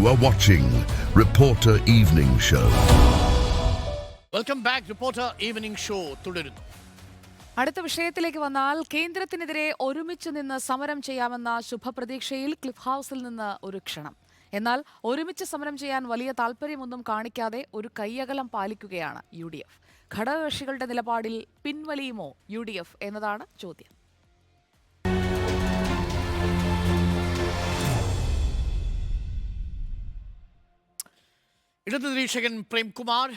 You are watching Reporter Evening Show. Welcome back reporter evening show തുടരുന്നു. അടുത്ത വിഷയത്തിലേക്ക് വന്നാൽ കേന്ദ്രത്തിനെതിരെ ഒരുമിച്ച് നിന്ന് സമരം ചെയ്യാമെന്ന ശുഭപ്രതീക്ഷയിൽ ക്ലിഫ് ഹൗസിൽ നിന്ന് ഒരു ക്ഷണം. എന്നാൽ ഒരുമിച്ച് സമരം ചെയ്യാൻ വലിയ താല്പര്യമൊന്നും കാണിക്കാതെ ഒരു കൈയകലം പാലിക്കുകയാണ് യു ഡി എഫ്. ഘടകകക്ഷികളുടെ നിലപാടിൽ പിൻവലിയുമോ യു ഡി എഫ് എന്നതാണ് ചോദ്യം. ഇടതു നിരീക്ഷകൻ പ്രേംകുമാർ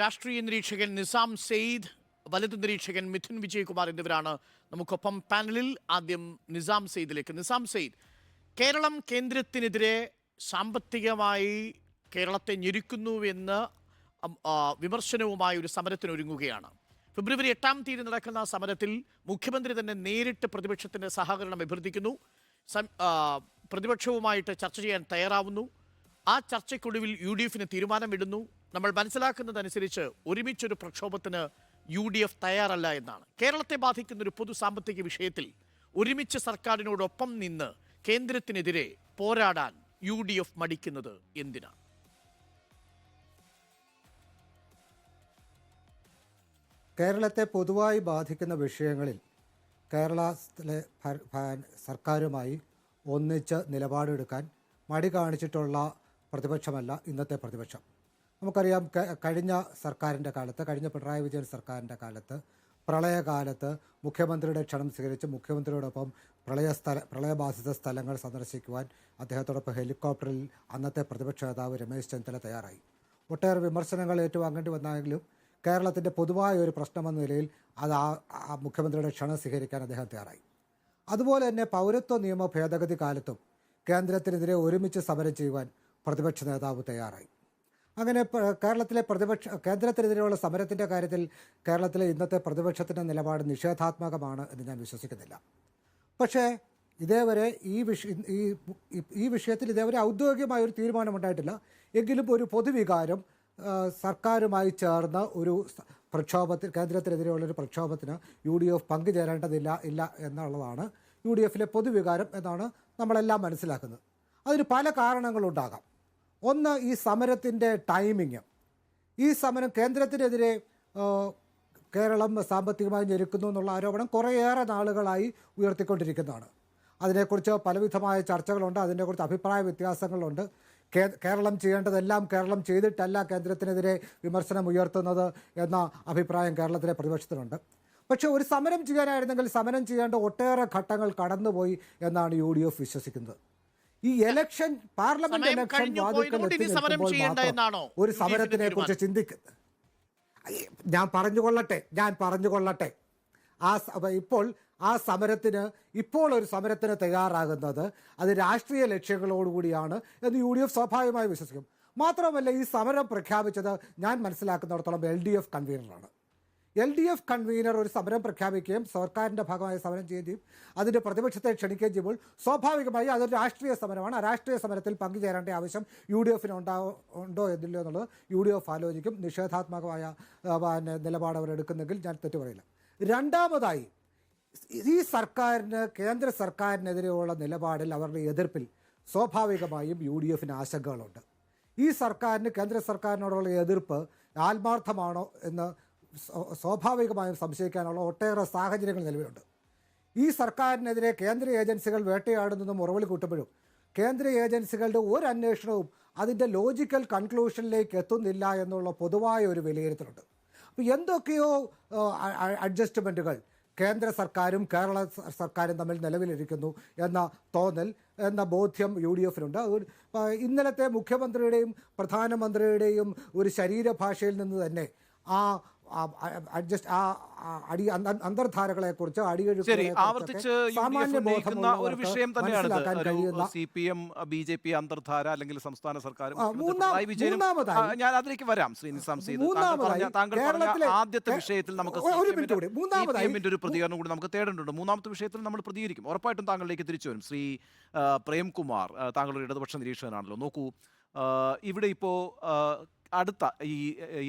രാഷ്ട്രീയ നിരീക്ഷകൻ നിസാം സെയ്ദ് വലതു നിരീക്ഷകൻ മിഥുൻ വിജയകുമാർ എന്നിവരാണ് നമുക്കൊപ്പം പാനലിൽ ആദ്യം നിസാം സെയ്ദിലേക്ക്. നിസാം സെയ്ദ് കേരളം കേന്ദ്രത്തിനെതിരെ സാമ്പത്തികമായി കേരളത്തെ ഞെരുക്കുന്നുവെന്ന് വിമർശനവുമായി ഒരു സമരത്തിന് ഒരുങ്ങുകയാണ് ഫെബ്രുവരി എട്ടാം തീയതി നടക്കുന്ന സമരത്തിൽ മുഖ്യമന്ത്രി തന്നെ നേരിട്ട് പ്രതിപക്ഷത്തിന്റെ സഹകരണം അഭ്യർത്ഥിക്കുന്നു. പ്രതിപക്ഷവുമായിട്ട് ചർച്ച ചെയ്യാൻ തയ്യാറാവുന്നു. ആ ചർച്ചയ്ക്കൊടുവിൽ യു ഡി എഫിന് തീരുമാനമിടുന്നു. നമ്മൾ മനസ്സിലാക്കുന്നതനുസരിച്ച് ഒരുമിച്ചൊരു പ്രക്ഷോഭത്തിന് യു ഡി എഫ് തയ്യാറല്ല എന്നാണ്. കേരളത്തെ ബാധിക്കുന്ന ഒരു പൊതു സാമ്പത്തിക വിഷയത്തിൽ ഒരുമിച്ച് സർക്കാരിനോടൊപ്പം നിന്ന് കേന്ദ്രത്തിനെതിരെ പോരാടാൻ യു ഡി എഫ് മടിക്കുന്നത് എന്തിനാണ് കേരളത്തെ പൊതുവായി ബാധിക്കുന്ന വിഷയങ്ങളിൽ ഭ- സർക്കാരുമായി ഒന്നിച്ച് നിലപാടെടുക്കാൻ മടി കാണിച്ചിട്ടുള്ള പ്രതിപക്ഷമല്ല ഇന്നത്തെ പ്രതിപക്ഷം. നമുക്കറിയാം കഴിഞ്ഞ സർക്കാരിന്റെ കാലത്ത് കഴിഞ്ഞ പിണറായി വിജയൻ സർക്കാരിന്റെ കാലത്ത് പ്രളയകാലത്ത് മുഖ്യമന്ത്രിയുടെ ക്ഷണം സ്വീകരിച്ച് മുഖ്യമന്ത്രിയോടൊപ്പം പ്രളയ സ്ഥല പ്രളയബാധിത സ്ഥലങ്ങൾ സന്ദർശിക്കുവാൻ അദ്ദേഹത്തോടൊപ്പം ഹെലികോപ്റ്ററിൽ അന്നത്തെ പ്രതിപക്ഷ നേതാവ് രമേശ് ചെന്നിത്തല തയ്യാറായി. ഒട്ടേറെ വിമർശനങ്ങൾ ഏറ്റുവാങ്ങേണ്ടി വന്നെങ്കിലും കേരളത്തിന്റെ പൊതുവായ ഒരു പ്രശ്നമെന്ന നിലയിൽ അത് ആ മുഖ്യമന്ത്രിയുടെ ക്ഷണം സ്വീകരിക്കാൻ അദ്ദേഹം തയ്യാറായി. അതുപോലെ തന്നെ പൗരത്വ നിയമ ഭേദഗതി കാലത്തും കേന്ദ്രത്തിനെതിരെ ഒരുമിച്ച് സമരം ചെയ്യുവാൻ പ്രതിപക്ഷ നേതാവ് തയ്യാറായി. അങ്ങനെ കേരളത്തിലെ പ്രതിപക്ഷ കേന്ദ്രത്തിനെതിരെയുള്ള സമരത്തിന്റെ കാര്യത്തിൽ കേരളത്തിലെ ഇന്നത്തെ പ്രതിപക്ഷത്തിന്റെ നിലപാട് നിഷേധാത്മകമാണ് എന്ന് ഞാൻ വിശ്വസിക്കുന്നില്ല. പക്ഷേ ഇതേവരെ ഈ വിഷ ഈ ഈ- വിഷയത്തിൽ ഇതേവരെ ഔദ്യോഗികമായ ഒരു തീരുമാനമുണ്ടായിട്ടില്ല. എങ്കിലും ഒരു പൊതുവികാരം സർക്കാരുമായി ചേർന്ന ഒരു പ്രക്ഷോഭത്തിൽ കേന്ദ്രത്തിനെതിരെയുള്ള ഒരു പ്രക്ഷോഭത്തിന് യു ഡി എഫ് പങ്കുചേരേണ്ടതില്ല ഇല്ല എന്നുള്ളതാണ് യു ഡി എഫിലെ പൊതുവികാരം എന്നാണ് നമ്മളെല്ലാം മനസ്സിലാക്കുന്നത്. അതിന് പല കാരണങ്ങളുണ്ടാകാം. ഒന്ന് ഈ സമരത്തിന്റെ ടൈമിങ്. ഈ സമരം കേന്ദ്രത്തിനെതിരെ കേരളം സാമ്പത്തികമായി ഞെരുക്കുന്നു എന്നുള്ള ആരോപണം കുറേയേറെ നാളുകളായി ഉയർത്തിക്കൊണ്ടിരിക്കുന്നതാണ്. അതിനെക്കുറിച്ച് പലവിധമായ ചർച്ചകളുണ്ട് അതിനെക്കുറിച്ച് അഭിപ്രായ വ്യത്യാസങ്ങളുണ്ട്. കേരളം ചെയ്യേണ്ടതെല്ലാം കേരളം ചെയ്തിട്ടല്ല കേന്ദ്രത്തിനെതിരെ വിമർശനം ഉയർത്തുന്നത് എന്ന അഭിപ്രായം കേരളത്തിലെ പ്രതിപക്ഷത്തിനുണ്ട്. പക്ഷേ ഒരു സമരം ചെയ്യാനായിരുന്നെങ്കിൽ സമരം ചെയ്യേണ്ട ഒട്ടേറെ ഘട്ടങ്ങൾ കടന്നുപോയി എന്നാണ് യു വിശ്വസിക്കുന്നത്. ഈ എലക്ഷൻ പാർലമെന്റ് എലക്ഷൻ വാതിൽക്കൽ ഒരു സമരത്തിനെ കുറിച്ച് ചിന്തിക്കുന്നത് ഞാൻ പറഞ്ഞുകൊള്ളട്ടെ ഞാൻ പറഞ്ഞുകൊള്ളട്ടെ ആ ഇപ്പോൾ ആ സമരത്തിന് ഇപ്പോൾ ഒരു സമരത്തിന് തയ്യാറാകുന്നത് അത് രാഷ്ട്രീയ ലക്ഷ്യങ്ങളോടുകൂടിയാണ് എന്ന് യു ഡി എഫ് സ്വാഭാവികമായി വിശ്വസിക്കും. മാത്രമല്ല ഈ സമരം പ്രഖ്യാപിച്ചത് ഞാൻ മനസ്സിലാക്കുന്നിടത്തോളം എൽ ഡി എഫ് കൺവീനറാണ്. എൽ ഡി എഫ് കൺവീനർ ഒരു സമരം പ്രഖ്യാപിക്കുകയും സർക്കാരിന്റെ ഭാഗമായി സമരം ചെയ്യുകയും ചെയ്യും അതിന്റെ പ്രതിപക്ഷത്തെ ക്ഷണിക്കുകയും ചെയ്യുമ്പോൾ സ്വാഭാവികമായി അതൊരു രാഷ്ട്രീയ സമരമാണ്. ആ രാഷ്ട്രീയ സമരത്തിൽ പങ്കുചേരേണ്ട ആവശ്യം യു ഡി എഫിന് ഉണ്ടാവോ ഉണ്ടോ എന്നില്ലോ എന്നുള്ളത് യു ഡി എഫ് ആലോചിക്കും. നിഷേധാത്മകമായ പിന്നെ നിലപാട് അവർ എടുക്കുന്നെങ്കിൽ ഞാൻ തെറ്റു പറയില്ല. രണ്ടാമതായി ഈ സർക്കാരിന് കേന്ദ്ര സർക്കാരിനെതിരെയുള്ള നിലപാടിൽ അവരുടെ എതിർപ്പിൽ സ്വാഭാവികമായും യു ഡി എഫിന് ആശങ്കകളുണ്ട്. ഈ സർക്കാരിന് കേന്ദ്ര സർക്കാരിനോടുള്ള എതിർപ്പ് ആത്മാർത്ഥമാണോ എന്ന് സ്വാഭാവികമായും സംശയിക്കാനുള്ള ഒട്ടേറെ സാഹചര്യങ്ങൾ നിലവിലുണ്ട്. ഈ സർക്കാരിനെതിരെ കേന്ദ്ര ഏജൻസികൾ വേട്ടയാടുന്നതും ഉറവിൽ കൂട്ടുമ്പോഴും കേന്ദ്ര ഏജൻസികളുടെ ഒരു അന്വേഷണവും അതിന്റെ ലോജിക്കൽ കൺക്ലൂഷനിലേക്ക് എത്തുന്നില്ല എന്നുള്ള പൊതുവായ ഒരു വിലയിരുത്തലുണ്ട്. അപ്പോൾ എന്തൊക്കെയോ അഡ്ജസ്റ്റ്മെന്റുകൾ കേന്ദ്ര സർക്കാരും കേരള സർക്കാരും തമ്മിൽ നിലവിലിരിക്കുന്നു എന്ന തോന്നൽ എന്ന ബോധ്യം യു ഡി എഫിനുണ്ട്. ഇന്നലത്തെ മുഖ്യമന്ത്രിയുടെയും പ്രധാനമന്ത്രിയുടെയും ഒരു ശരീരഭാഷയിൽ നിന്ന് തന്നെ ആ അഡ്ജസ്റ്റ് ആ അടി അന്തർധാരകളെ കുറിച്ച് അടിയൊഴുക്കുകളെക്കുറിച്ചൊക്കെ ആവർത്തിച്ച് സാമാന്യ എഫ് ഒരു വിഷയം തന്നെയാണ് കഴിയുന്ന C P M B J P അന്തർധാര അല്ലെങ്കിൽ സംസ്ഥാന സർക്കാർ ഞാൻ അതിലേക്ക് വരാം ശ്രീ നിസാം താങ്കൾ പറഞ്ഞ ആദ്യത്തെ വിഷയത്തിൽ നമുക്ക് ഒരു പ്രതികരണം കൂടി നമുക്ക് തേടേണ്ടതുണ്ട്. മൂന്നാമത്തെ വിഷയത്തിൽ നമ്മൾ പ്രതികരിക്കും. ഉറപ്പായിട്ടും താങ്കളിലേക്ക് തിരിച്ചു വരും. ശ്രീ പ്രേംകുമാർ താങ്കളുടെ ഇടതുപക്ഷ നിരീക്ഷകനാണല്ലോ. നോക്കൂ ഇവിടെ ഇപ്പോൾ അടുത്ത ഈ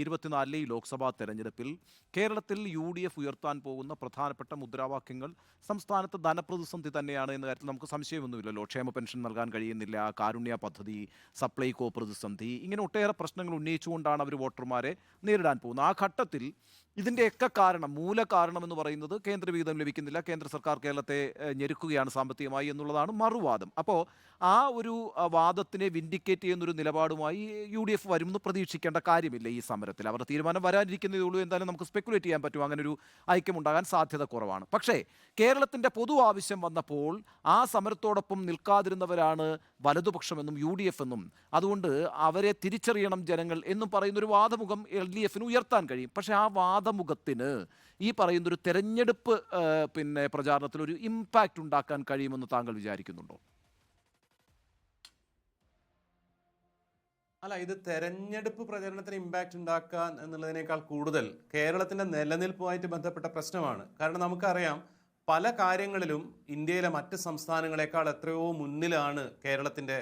ഇരുപത്തിനാലിലെ ഈ ലോക്സഭാ തെരഞ്ഞെടുപ്പിൽ കേരളത്തിൽ യു ഡി എഫ് ഉയർത്താൻ പോകുന്ന പ്രധാനപ്പെട്ട മുദ്രാവാക്യങ്ങൾ സംസ്ഥാനത്ത് ധനപ്രതിസന്ധി തന്നെയാണ് എന്ന കാര്യത്തിൽ നമുക്ക് സംശയമൊന്നുമില്ലല്ലോ. ക്ഷേമ പെൻഷൻ നൽകാൻ കഴിയുന്നില്ല കാരുണ്യ പദ്ധതി സപ്ലൈകോ പ്രതിസന്ധി ഇങ്ങനെ ഒട്ടേറെ പ്രശ്നങ്ങൾ ഉന്നയിച്ചുകൊണ്ടാണ് അവർ വോട്ടർമാരെ നേരിടാൻ പോകുന്നത്. ആ ഘട്ടത്തിൽ ഇതിന്റെയൊക്കെ കാരണം മൂല കാരണം എന്ന് പറയുന്നത് കേന്ദ്ര വിഹിതം ലഭിക്കുന്നില്ല കേന്ദ്ര സർക്കാർ കേരളത്തെ ഞെരുക്കുകയാണ് സാമ്പത്തികമായി എന്നുള്ളതാണ് മറുവാദം. അപ്പോൾ ആ ഒരു വാദത്തിനെ വിൻഡിക്കേറ്റ് ചെയ്യുന്നൊരു നിലപാടുമായി യു ഡി എഫ് വരുമെന്ന് പ്രതീക്ഷിക്കേണ്ട കാര്യമില്ല ഈ സമരത്തിൽ. അവരുടെ തീരുമാനം വരാനിരിക്കുന്നതേ ഉള്ളൂ. എന്തായാലും നമുക്ക് സ്പെക്കുലേറ്റ് ചെയ്യാൻ പറ്റും. അങ്ങനെ ഒരു ഐക്യമുണ്ടാകാൻ സാധ്യത കുറവാണ്. പക്ഷേ കേരളത്തിന്റെ പൊതു ആവശ്യം വന്നപ്പോൾ ആ സമരത്തോടൊപ്പം നിൽക്കാതിരുന്നവരാണ് വലതുപക്ഷമെന്നും യു ഡി എഫ് എന്നും അതുകൊണ്ട് അവരെ തിരിച്ചറിയണം ജനങ്ങൾ എന്നും പറയുന്നൊരു വാദമുഖം എൽ ഡി എഫിന് ഉയർത്താൻ കഴിയും. പക്ഷേ ആ വാദമുഖത്തിന് ഈ പറയുന്നൊരു തെരഞ്ഞെടുപ്പ് പിന്നെ പ്രചാരണത്തിൽ ഒരു ഇമ്പാക്റ്റ് ഉണ്ടാക്കാൻ കഴിയുമെന്ന് താങ്കൾ വിചാരിക്കുന്നുണ്ടോ? അല്ല ഇത് തെരഞ്ഞെടുപ്പ് പ്രചരണത്തിന് ഇമ്പാക്റ്റ് ഉണ്ടാക്കാൻ എന്നുള്ളതിനേക്കാൾ കൂടുതൽ കേരളത്തിന്റെ നിലനിൽപ്പുമായിട്ട് ബന്ധപ്പെട്ട പ്രശ്നമാണ്. കാരണം നമുക്കറിയാം പല കാര്യങ്ങളിലും ഇന്ത്യയിലെ മറ്റ് സംസ്ഥാനങ്ങളെക്കാൾ എത്രയോ മുന്നിലാണ് കേരളത്തിന്റെ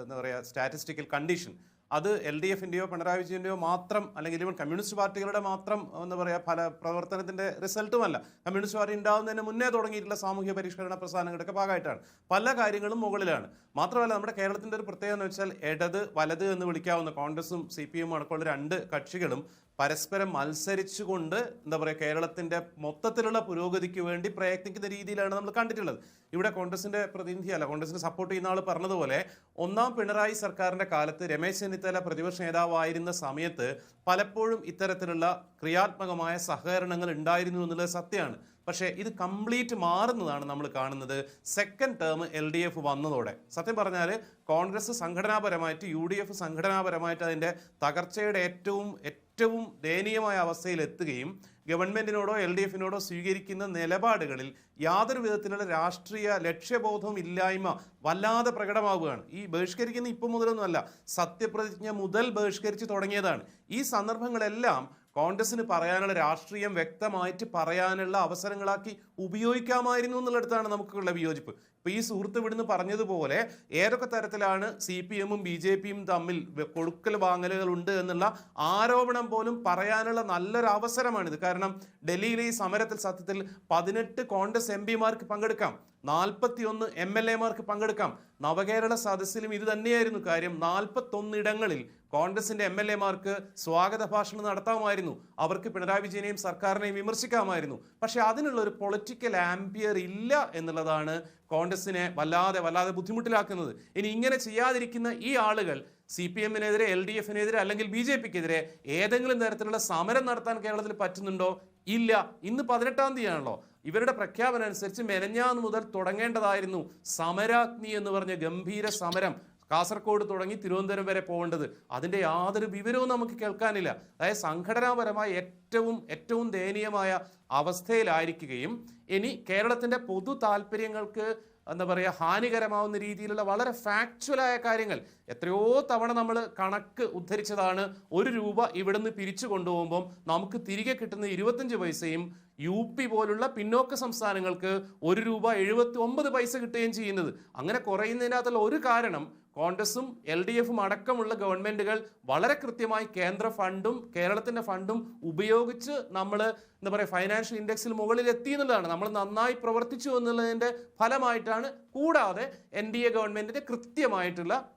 എന്താ പറയുക സ്റ്റാറ്റിസ്റ്റിക്കൽ കണ്ടീഷൻ അത് എൽ ഡി എഫിന്റെയോ പിണറായി വിജയന്റെയോ മാത്രം അല്ലെങ്കിൽ ഇവൻ കമ്മ്യൂണിസ്റ്റ് പാർട്ടികളുടെ മാത്രം എന്ന് പറയുക ഫല പ്രവർത്തനത്തിന്റെ റിസൾട്ടുമല്ല. കമ്മ്യൂണിസ്റ്റ് പാർട്ടി ഉണ്ടാകുന്നതിന് മുന്നേ തുടങ്ങിയിട്ടുള്ള സാമൂഹ്യ പരിഷ്കരണ പ്രസ്ഥാനങ്ങളുടെയൊക്കെ ഭാഗമായിട്ടാണ്. പല കാര്യങ്ങളും മുകളിലാണ്. മാത്രമല്ല നമ്മുടെ കേരളത്തിന്റെ ഒരു പ്രത്യേകത എന്ന് വെച്ചാൽ ഇടത് വലത് എന്ന് വിളിക്കാവുന്ന കോൺഗ്രസും സി പി എമ്മും അടക്കമുള്ള രണ്ട് കക്ഷികളും പരസ്പരം മത്സരിച്ചുകൊണ്ട് എന്താ പറയുക കേരളത്തിന്റെ മൊത്തത്തിലുള്ള പുരോഗതിക്ക് വേണ്ടി പ്രയത്നിക്കുന്ന രീതിയിലാണ് നമ്മൾ കണ്ടിട്ടുള്ളത്. ഇവിടെ കോൺഗ്രസിന്റെ പ്രതിനിധിയല്ല കോൺഗ്രസിനെ സപ്പോർട്ട് ചെയ്യുന്ന ആൾ പറഞ്ഞതുപോലെ ഒന്നാം പിണറായി സർക്കാരിന്റെ കാലത്ത് രമേശ് ചെന്നിത്തല പ്രതിപക്ഷ നേതാവായിരുന്ന സമയത്ത് പലപ്പോഴും ഇത്തരത്തിലുള്ള ക്രിയാത്മകമായ സഹകരണങ്ങൾ ഉണ്ടായിരുന്നു എന്നുള്ളത് സത്യമാണ്. പക്ഷേ ഇത് കംപ്ലീറ്റ് മാറുന്നതാണ് നമ്മൾ കാണുന്നത്. Second term L D F വന്നതോടെ. സത്യം പറഞ്ഞാൽ കോൺഗ്രസ് സംഘടനാപരമായിട്ട് യു ഡി എഫ് സംഘടനാപരമായിട്ട് അതിന്റെ തകർച്ചയുടെ ഏറ്റവും ഏറ്റവും ദയനീയമായ അവസ്ഥയിൽ എത്തുകയും ഗവൺമെന്റിനോടോ എൽ ഡി എഫിനോടോ സ്വീകരിക്കുന്ന നിലപാടുകളിൽ യാതൊരു വിധത്തിലുള്ള രാഷ്ട്രീയ ലക്ഷ്യബോധവും ഇല്ലായ്മ വല്ലാതെ പ്രകടമാവുകയാണ്. ഈ ബഹിഷ്കരിക്കുന്ന ഇപ്പം മുതലൊന്നുമല്ല സത്യപ്രതിജ്ഞ മുതൽ ബഹിഷ്കരിച്ച് തുടങ്ങിയതാണ്. ഈ സന്ദർഭങ്ങളെല്ലാം കോൺഗ്രസിന് പറയാനുള്ള രാഷ്ട്രീയം വ്യക്തമായിട്ട് പറയാനുള്ള അവസരങ്ങളാക്കി ഉപയോഗിക്കാമായിരുന്നു എന്നുള്ളിടത്താണ് നമുക്കുള്ള വിയോജിപ്പ്. ഇപ്പൊ ഈ സുഹൃത്ത് ഇവിടുന്ന് പറഞ്ഞതുപോലെ ഏതൊക്കെ തരത്തിലാണ് സി പി എമ്മും ബി ജെ പിയും തമ്മിൽ കൊടുക്കൽ വാങ്ങലുകൾ ഉണ്ട് എന്നുള്ള ആരോപണം പോലും പറയാനുള്ള നല്ലൊരു അവസരമാണിത്. കാരണം ഡൽഹിയിലെ ഈ സമരത്തിൽ സത്യത്തിൽ പതിനെട്ട് കോൺഗ്രസ് എം പിമാർക്ക് പങ്കെടുക്കാം. നാൽപ്പത്തി ഒന്ന് എം എൽ എമാർക്ക് പങ്കെടുക്കാം. നവകേരള സദസ്സിലും ഇത് തന്നെയായിരുന്നു കാര്യം. നാൽപ്പത്തൊന്ന് ഇടങ്ങളിൽ കോൺഗ്രസിന്റെ എം എൽ എമാർക്ക് സ്വാഗത ഭാഷണം നടത്താമായിരുന്നു. അവർക്ക് പിണറായി വിജയനെയും സർക്കാരിനെയും വിമർശിക്കാമായിരുന്നു. പക്ഷെ അതിനുള്ള ഒരു പൊളിറ്റിക്കൽ ആംപിയർ ഇല്ല എന്നുള്ളതാണ് കോൺഗ്രസിനെ വല്ലാതെ വല്ലാതെ ബുദ്ധിമുട്ടിലാക്കുന്നത്. ഇനി ഇങ്ങനെ ചെയ്യാതിരിക്കുന്ന ഈ ആളുകൾ സി പി എമ്മിനെതിരെ എൽ ഡി എഫിനെതിരെ അല്ലെങ്കിൽ ബി ജെ പിക്കെതിരെ ഏതെങ്കിലും തരത്തിലുള്ള സമരം നടത്താൻ കേരളത്തിൽ പറ്റുന്നുണ്ടോ? ഇല്ല. ഇന്ന് പതിനെട്ടാം തീയതിയാണല്ലോ. ഇവരുടെ പ്രഖ്യാപനം അനുസരിച്ച് മെനഞ്ഞാന്ന് മുതൽ തുടങ്ങേണ്ടതായിരുന്നു സമരാഗ്നി എന്ന് പറഞ്ഞ ഗംഭീര സമരം. കാസർഗോഡ് തുടങ്ങി തിരുവനന്തപുരം വരെ പോകേണ്ടത്. അതിന്റെ യാതൊരു വിവരവും നമുക്ക് കേൾക്കാനില്ല. അതായത് സംഘടനാപരമായ ഏറ്റവും ഏറ്റവും ദയനീയമായ അവസ്ഥയിലായിരിക്കുകയും ഇനി കേരളത്തിന്റെ പൊതു താല്പര്യങ്ങൾക്ക് എന്താ പറയുക ഹാനികരമാവുന്ന രീതിയിലുള്ള വളരെ ഫാക്ച്വലായ കാര്യങ്ങൾ. എത്രയോ തവണ നമ്മൾ കണക്ക് ഉദ്ധരിച്ചതാണ്. ഒരു രൂപ ഇവിടുന്ന് പിരിച്ചു കൊണ്ടുപോകുമ്പം നമുക്ക് തിരികെ കിട്ടുന്ന ഇരുപത്തഞ്ച് പൈസയും യു പി പോലുള്ള പിന്നോക്ക സംസ്ഥാനങ്ങൾക്ക് ഒരു രൂപ എഴുപത്തി ഒമ്പത് പൈസ കിട്ടുകയും ചെയ്യുന്നത്. അങ്ങനെ കുറയുന്നതിനകത്തുള്ള ഒരു കാരണം കോൺഗ്രസും എൽ ഡി എഫും അടക്കമുള്ള ഗവൺമെന്റുകൾ വളരെ കൃത്യമായി കേന്ദ്ര ഫണ്ടും കേരളത്തിന്റെ ഫണ്ടും ഉപയോഗിച്ച് നമ്മൾ എന്താ പറയുക ഫൈനാൻഷ്യൽ ഇൻഡെക്സിൽ മുകളിൽ എത്തി എന്നുള്ളതാണ്. നമ്മൾ നന്നായി പ്രവർത്തിച്ചു എന്നുള്ളതിന്റെ ഫലമായിട്ടാണ്. കൂടാതെ എൻ ഡി എ ഗവൺമെന്റിന്റെ കൃത്യമായിട്ടുള്ള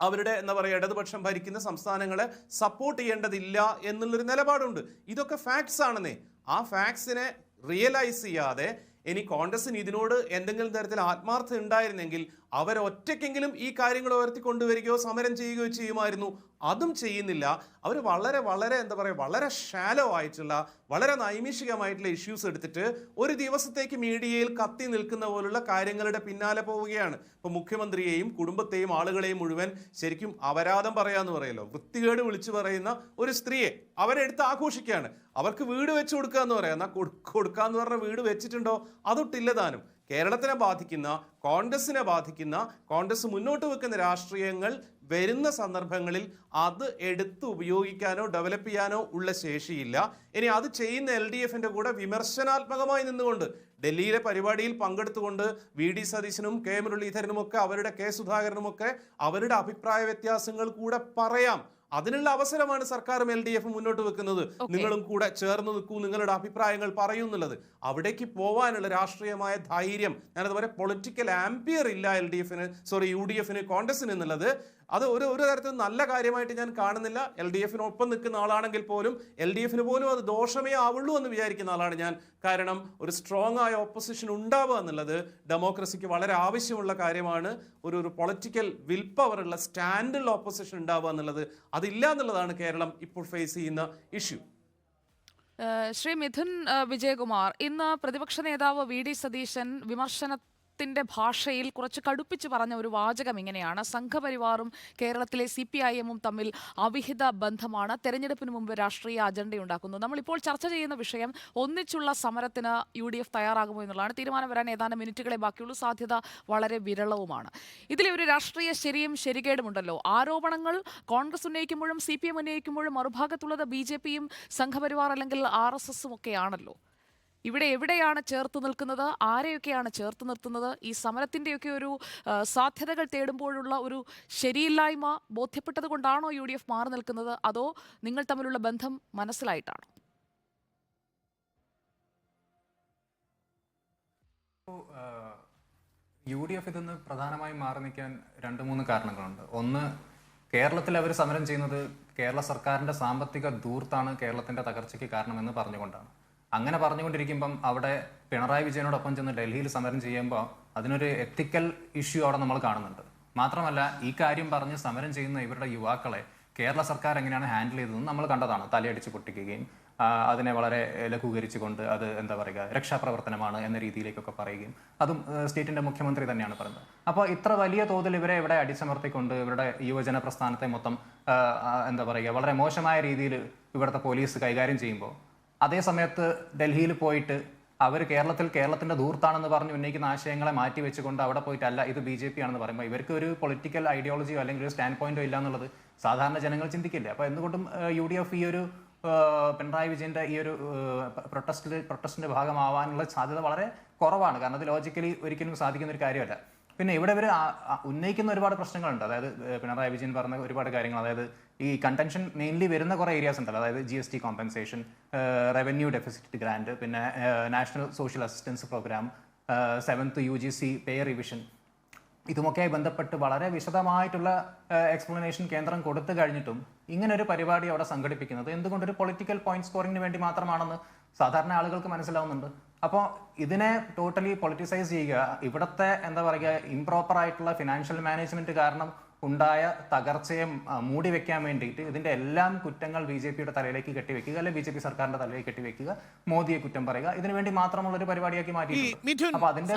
അവരുടെ എന്താ പറയുക ഇടതുപക്ഷം ഭരിക്കുന്ന സംസ്ഥാനങ്ങളെ സപ്പോർട്ട് ചെയ്യേണ്ടതില്ല എന്നുള്ളൊരു നിലപാടുണ്ട്. ഇതൊക്കെ ഫാക്ട്സ് ആണെന്നേ. ആ ഫാക്ട്സിനെ റിയലൈസ് ചെയ്യാതെ ഇനി കോൺഗ്രസിന് ഇതിനോട് എന്തെങ്കിലും തരത്തിൽ ആത്മാർത്ഥത ഉണ്ടായിരുന്നെങ്കിൽ അവരൊറ്റയ്ക്കെങ്കിലും ഈ കാര്യങ്ങൾ ഉയർത്തി കൊണ്ടുവരികയോ സമരം ചെയ്യുകയോ ചെയ്യുമായിരുന്നു. അതും ചെയ്യുന്നില്ല. അവർ വളരെ വളരെ എന്താ പറയുക വളരെ ഷാലോ ആയിട്ടുള്ള വളരെ നൈമിഷികമായിട്ടുള്ള ഇഷ്യൂസ് എടുത്തിട്ട് ഒരു ദിവസത്തേക്ക് മീഡിയയിൽ കത്തി നിൽക്കുന്ന പോലുള്ള കാര്യങ്ങളുടെ പിന്നാലെ പോവുകയാണ്. ഇപ്പൊ മുഖ്യമന്ത്രിയെയും കുടുംബത്തെയും ആളുകളെയും മുഴുവൻ ശരിക്കും അപരാധം പറയാന്ന് പറയല്ലോ. വൃത്തികേട് വിളിച്ചു പറയുന്ന ഒരു സ്ത്രീയെ അവരെടുത്ത് ആഘോഷിക്കുകയാണ്. അവർക്ക് വീട് വെച്ച് കൊടുക്കുക എന്ന് പറയാം. എന്നാൽ കൊടുക്കുക എന്ന് പറഞ്ഞ വീട് വെച്ചിട്ടുണ്ടോ? അതൊട്ടില്ല താനും. കേരളത്തിനെ ബാധിക്കുന്ന കോൺഗ്രസിനെ ബാധിക്കുന്ന കോൺഗ്രസ് മുന്നോട്ട് വെക്കുന്ന രാഷ്ട്രീയങ്ങൾ വരുന്ന സന്ദർഭങ്ങളിൽ അത് എടുത്ത് ഉപയോഗിക്കാനോ ഡെവലപ്പ് ചെയ്യാനോ ഉള്ള ശേഷിയില്ല. ഇനി അത് ചെയ്യുന്ന എൽ ഡി എഫിന്റെ കൂടെ വിമർശനാത്മകമായി നിന്നുകൊണ്ട് ഡൽഹിയിലെ പരിപാടിയിൽ പങ്കെടുത്തുകൊണ്ട് വി ഡി സതീശനും കെ മുരളീധരനുമൊക്കെ അവരുടെ കെ സുധാകരനുമൊക്കെ അവരുടെ അഭിപ്രായ വ്യത്യാസങ്ങൾ കൂടെ പറയാം. അതിനുള്ള അവസരമാണ് സർക്കാരും എൽ ഡി എഫും മുന്നോട്ട് വെക്കുന്നത്. നിങ്ങളും കൂടെ ചേർന്ന് നിൽക്കൂ നിങ്ങളുടെ അഭിപ്രായങ്ങൾ പറയൂ എന്നുള്ളത്. അവിടേക്ക് പോവാനുള്ള രാഷ്ട്രീയമായ ധൈര്യം ഞാനതുപോലെ പൊളിറ്റിക്കൽ ആംപിയർ ഇല്ല എൽ ഡി എഫിന് സോറി യു ഡി എഫിന് കോൺഗ്രസിന് എന്നുള്ളത്. അത് ഒരു ഒരു തരത്തിൽ നല്ല കാര്യമായിട്ട് ഞാൻ കാണുന്നില്ല. എൽ ഡി എഫിനൊപ്പം നിൽക്കുന്ന ആളാണെങ്കിൽ പോലും എൽ ഡി എഫിന് പോലും അത് ദോഷമേ ആവുള്ളൂ എന്ന് വിചാരിക്കുന്ന ആളാണ് ഞാൻ. കാരണം ഒരു സ്ട്രോങ് ആയ ഓപ്പോസിഷൻ ഉണ്ടാവുക എന്നുള്ളത് ഡെമോക്രസിക്ക് വളരെ ആവശ്യമുള്ള കാര്യമാണ്. ഒരു ഒരു പൊളിറ്റിക്കൽ വിൽ പവറുള്ള സ്റ്റാൻഡുള്ള ഓപ്പോസിഷൻ ഉണ്ടാവുക എന്നുള്ളത് അതില്ല എന്നുള്ളതാണ് കേരളം ഇപ്പോൾ ഫേസ് ചെയ്യുന്ന ഇഷ്യൂ ശ്രീ മിഥുൻ വിജയകുമാർ ഇന്ന് പ്രതിപക്ഷ നേതാവ് വി ഡി സതീശൻ വിമർശനത്തിന്റെ ഭാഷയിൽ കുറച്ച് കടുപ്പിച്ച് പറഞ്ഞ ഒരു വാചകം ഇങ്ങനെയാണ്. സംഘപരിവാറും കേരളത്തിലെ സി പി ഐ എമ്മും തമ്മിൽ അവിഹിത ബന്ധമാണ്. തെരഞ്ഞെടുപ്പിന് മുമ്പ് രാഷ്ട്രീയ അജണ്ടയുണ്ടാക്കുന്നത് നമ്മളിപ്പോൾ ചർച്ച ചെയ്യുന്ന വിഷയം ഒന്നിച്ചുള്ള സമരത്തിന് യു ഡി എഫ് തയ്യാറാകുമോ എന്നുള്ളതാണ്. തീരുമാനം വരാൻ ഏതാനും മിനിറ്റുകളെ ബാക്കിയുള്ളൂ. സാധ്യത വളരെ വിരളവുമാണ്. ഇതിലെ ഒരു രാഷ്ട്രീയ ശരിയും ശരികേടുമുണ്ടല്ലോ. ആരോപണങ്ങൾ കോൺഗ്രസ് ഉന്നയിക്കുമ്പോഴും സി പി എം ഉന്നയിക്കുമ്പോഴും മറുഭാഗത്തുള്ളത് ബി ജെ പിയും സംഘപരിവാർ അല്ലെങ്കിൽ ആർ എസ് എസും ഒക്കെയാണല്ലോ. ഇവിടെ എവിടെയാണ് ചേർത്ത് നിൽക്കുന്നത്? ആരെയൊക്കെയാണ് ചേർത്ത് നിർത്തുന്നത്? ഈ സമരത്തിന്റെയൊക്കെ ഒരു സാധ്യതകൾ തേടുമ്പോഴുള്ള ഒരു ശരിയില്ലായ്മ ബോധ്യപ്പെട്ടത് കൊണ്ടാണോ യു ഡി എഫ് മാറി നിൽക്കുന്നത്? അതോ നിങ്ങൾ തമ്മിലുള്ള ബന്ധം മനസ്സിലായിട്ടാണോ? യു ഡി എഫ് ഇതെന്ന് പ്രധാനമായും മാറി നിൽക്കാൻ രണ്ട് മൂന്ന് കാരണങ്ങളുണ്ട്. ഒന്ന് കേരളത്തിൽ അവർ സമരം ചെയ്യുന്നത് കേരള സർക്കാരിന്റെ സാമ്പത്തിക ധൂർത്താണ് കേരളത്തിന്റെ തകർച്ചയ്ക്ക് കാരണമെന്ന് പറഞ്ഞുകൊണ്ടാണ്. അങ്ങനെ പറഞ്ഞുകൊണ്ടിരിക്കുമ്പം അവിടെ പിണറായി വിജയനോടൊപ്പം ചെന്ന് ഡൽഹിയിൽ സമരം ചെയ്യുമ്പോൾ അതിനൊരു എത്തിക്കൽ ഇഷ്യൂ അവിടെ നമ്മൾ കാണുന്നുണ്ട്. മാത്രമല്ല ഈ കാര്യം പറഞ്ഞ് സമരം ചെയ്യുന്ന ഇവരുടെ യുവാക്കളെ കേരള സർക്കാർ എങ്ങനെയാണ് ഹാൻഡിൽ ചെയ്തതെന്ന് നമ്മൾ കണ്ടതാണ്. തലയടിച്ച് പൊട്ടിക്കുകയും അതിനെ വളരെ ലഘൂകരിച്ചുകൊണ്ട് അത് എന്താ പറയുക രക്ഷാപ്രവർത്തനമാണ് എന്ന രീതിയിലേക്കൊക്കെ പറയുകയും അതും സ്റ്റേറ്റിന്റെ മുഖ്യമന്ത്രി തന്നെയാണ് പറയുന്നത് അപ്പോൾ ഇത്ര വലിയ തോതിൽ ഇവരെ ഇവിടെ അടിച്ചമർത്തിക്കൊണ്ട് ഇവരുടെ യുവജന പ്രസ്ഥാനത്തെ മൊത്തം എന്താ പറയുക വളരെ മോശമായ രീതിയിൽ ഇവിടുത്തെ പോലീസ് കൈകാര്യം ചെയ്യുമ്പോൾ അതേ സമയത്ത് ഡൽഹിയിൽ പോയിട്ട് അവർ കേരളത്തിൽ കേരളത്തിന്റെ ദൂർത്താണെന്ന് പറഞ്ഞ് ഉന്നയിക്കുന്ന ആശയങ്ങളെ മാറ്റി വെച്ചുകൊണ്ട് അവിടെ പോയിട്ടല്ല ഇത് ബി ജെ പി ആണെന്ന് പറയുമ്പോൾ. ഇവർക്ക് ഒരു പൊളിറ്റിക്കൽ ഐഡിയോളജിയോ അല്ലെങ്കിൽ ഒരു സ്റ്റാൻഡ് പോയിന്റോ ഇല്ല എന്നുള്ളത് സാധാരണ ജനങ്ങൾ ചിന്തിക്കില്ല? അപ്പോൾ എന്തുകൊണ്ടും യു ഡി എഫ് ഈ ഒരു പിണറായി വിജയന്റെ ഈ ഒരു പ്രൊട്ടസ്റ്റിൽ പ്രൊട്ടസ്റ്റിന്റെ ഭാഗമാവാനുള്ള സാധ്യത വളരെ കുറവാണ്. കാരണം അത് ലോജിക്കലി ഒരിക്കലും സാധിക്കുന്ന ഒരു കാര്യമല്ല. പിന്നെ ഇവിടെ ഇവർ ഉന്നയിക്കുന്ന ഒരുപാട് പ്രശ്നങ്ങളുണ്ട്. അതായത് പിണറായി വിജയൻ പറഞ്ഞ ഒരുപാട് കാര്യങ്ങൾ. അതായത് ഈ കണ്ടൻഷൻ മെയിൻലി വരുന്ന കുറേ ഏരിയാസ് ഉണ്ടല്ലോ. അതായത് G S T compensation revenue deficit grant പിന്നെ national social assistance programme seventh U G C pay revision ഇതുമൊക്കെയായി ബന്ധപ്പെട്ട് വളരെ വിശദമായിട്ടുള്ള എക്സ്പ്ലനേഷൻ കേന്ദ്രം കൊടുത്തു കഴിഞ്ഞിട്ടും ഇങ്ങനെ ഒരു പരിപാടി അവിടെ സംഘടിപ്പിക്കുന്നത് എന്തുകൊണ്ടൊരു പൊളിറ്റിക്കൽ പോയിന്റ് സ്കോറിംഗിന് വേണ്ടി മാത്രമാണെന്ന് സാധാരണ ആളുകൾക്ക് മനസ്സിലാവുന്നുണ്ട്. അപ്പോൾ ഇതിനെ ടോട്ടലി പൊളിറ്റിസൈസ് ചെയ്യുക ഇവിടുത്തെ എന്താ പറയുക ഇംപ്രോപ്പർ ആയിട്ടുള്ള ഫിനാൻഷ്യൽ മാനേജ്മെന്റ് കാരണം ഉണ്ടായ തകർച്ചയെ ആ, മൂടി വെക്കാൻ വേണ്ടിയിട്ട് ഇതിന്റെ എല്ലാം കുറ്റങ്ങൾ ബി ജെ പിയുടെ തലയിലേക്ക് കെട്ടിവെക്കുക അല്ലെ ബി ജെ പി സർക്കാരിന്റെ തലയിലേക്ക് കെട്ടിവെക്കുക മോദിയെ കുറ്റം പറയുക. ഇതിനുവേണ്ടി മാത്രമുള്ള ഒരു പരിപാടിയാക്കി മാറ്റി അപ്പൊ അതിന്റെ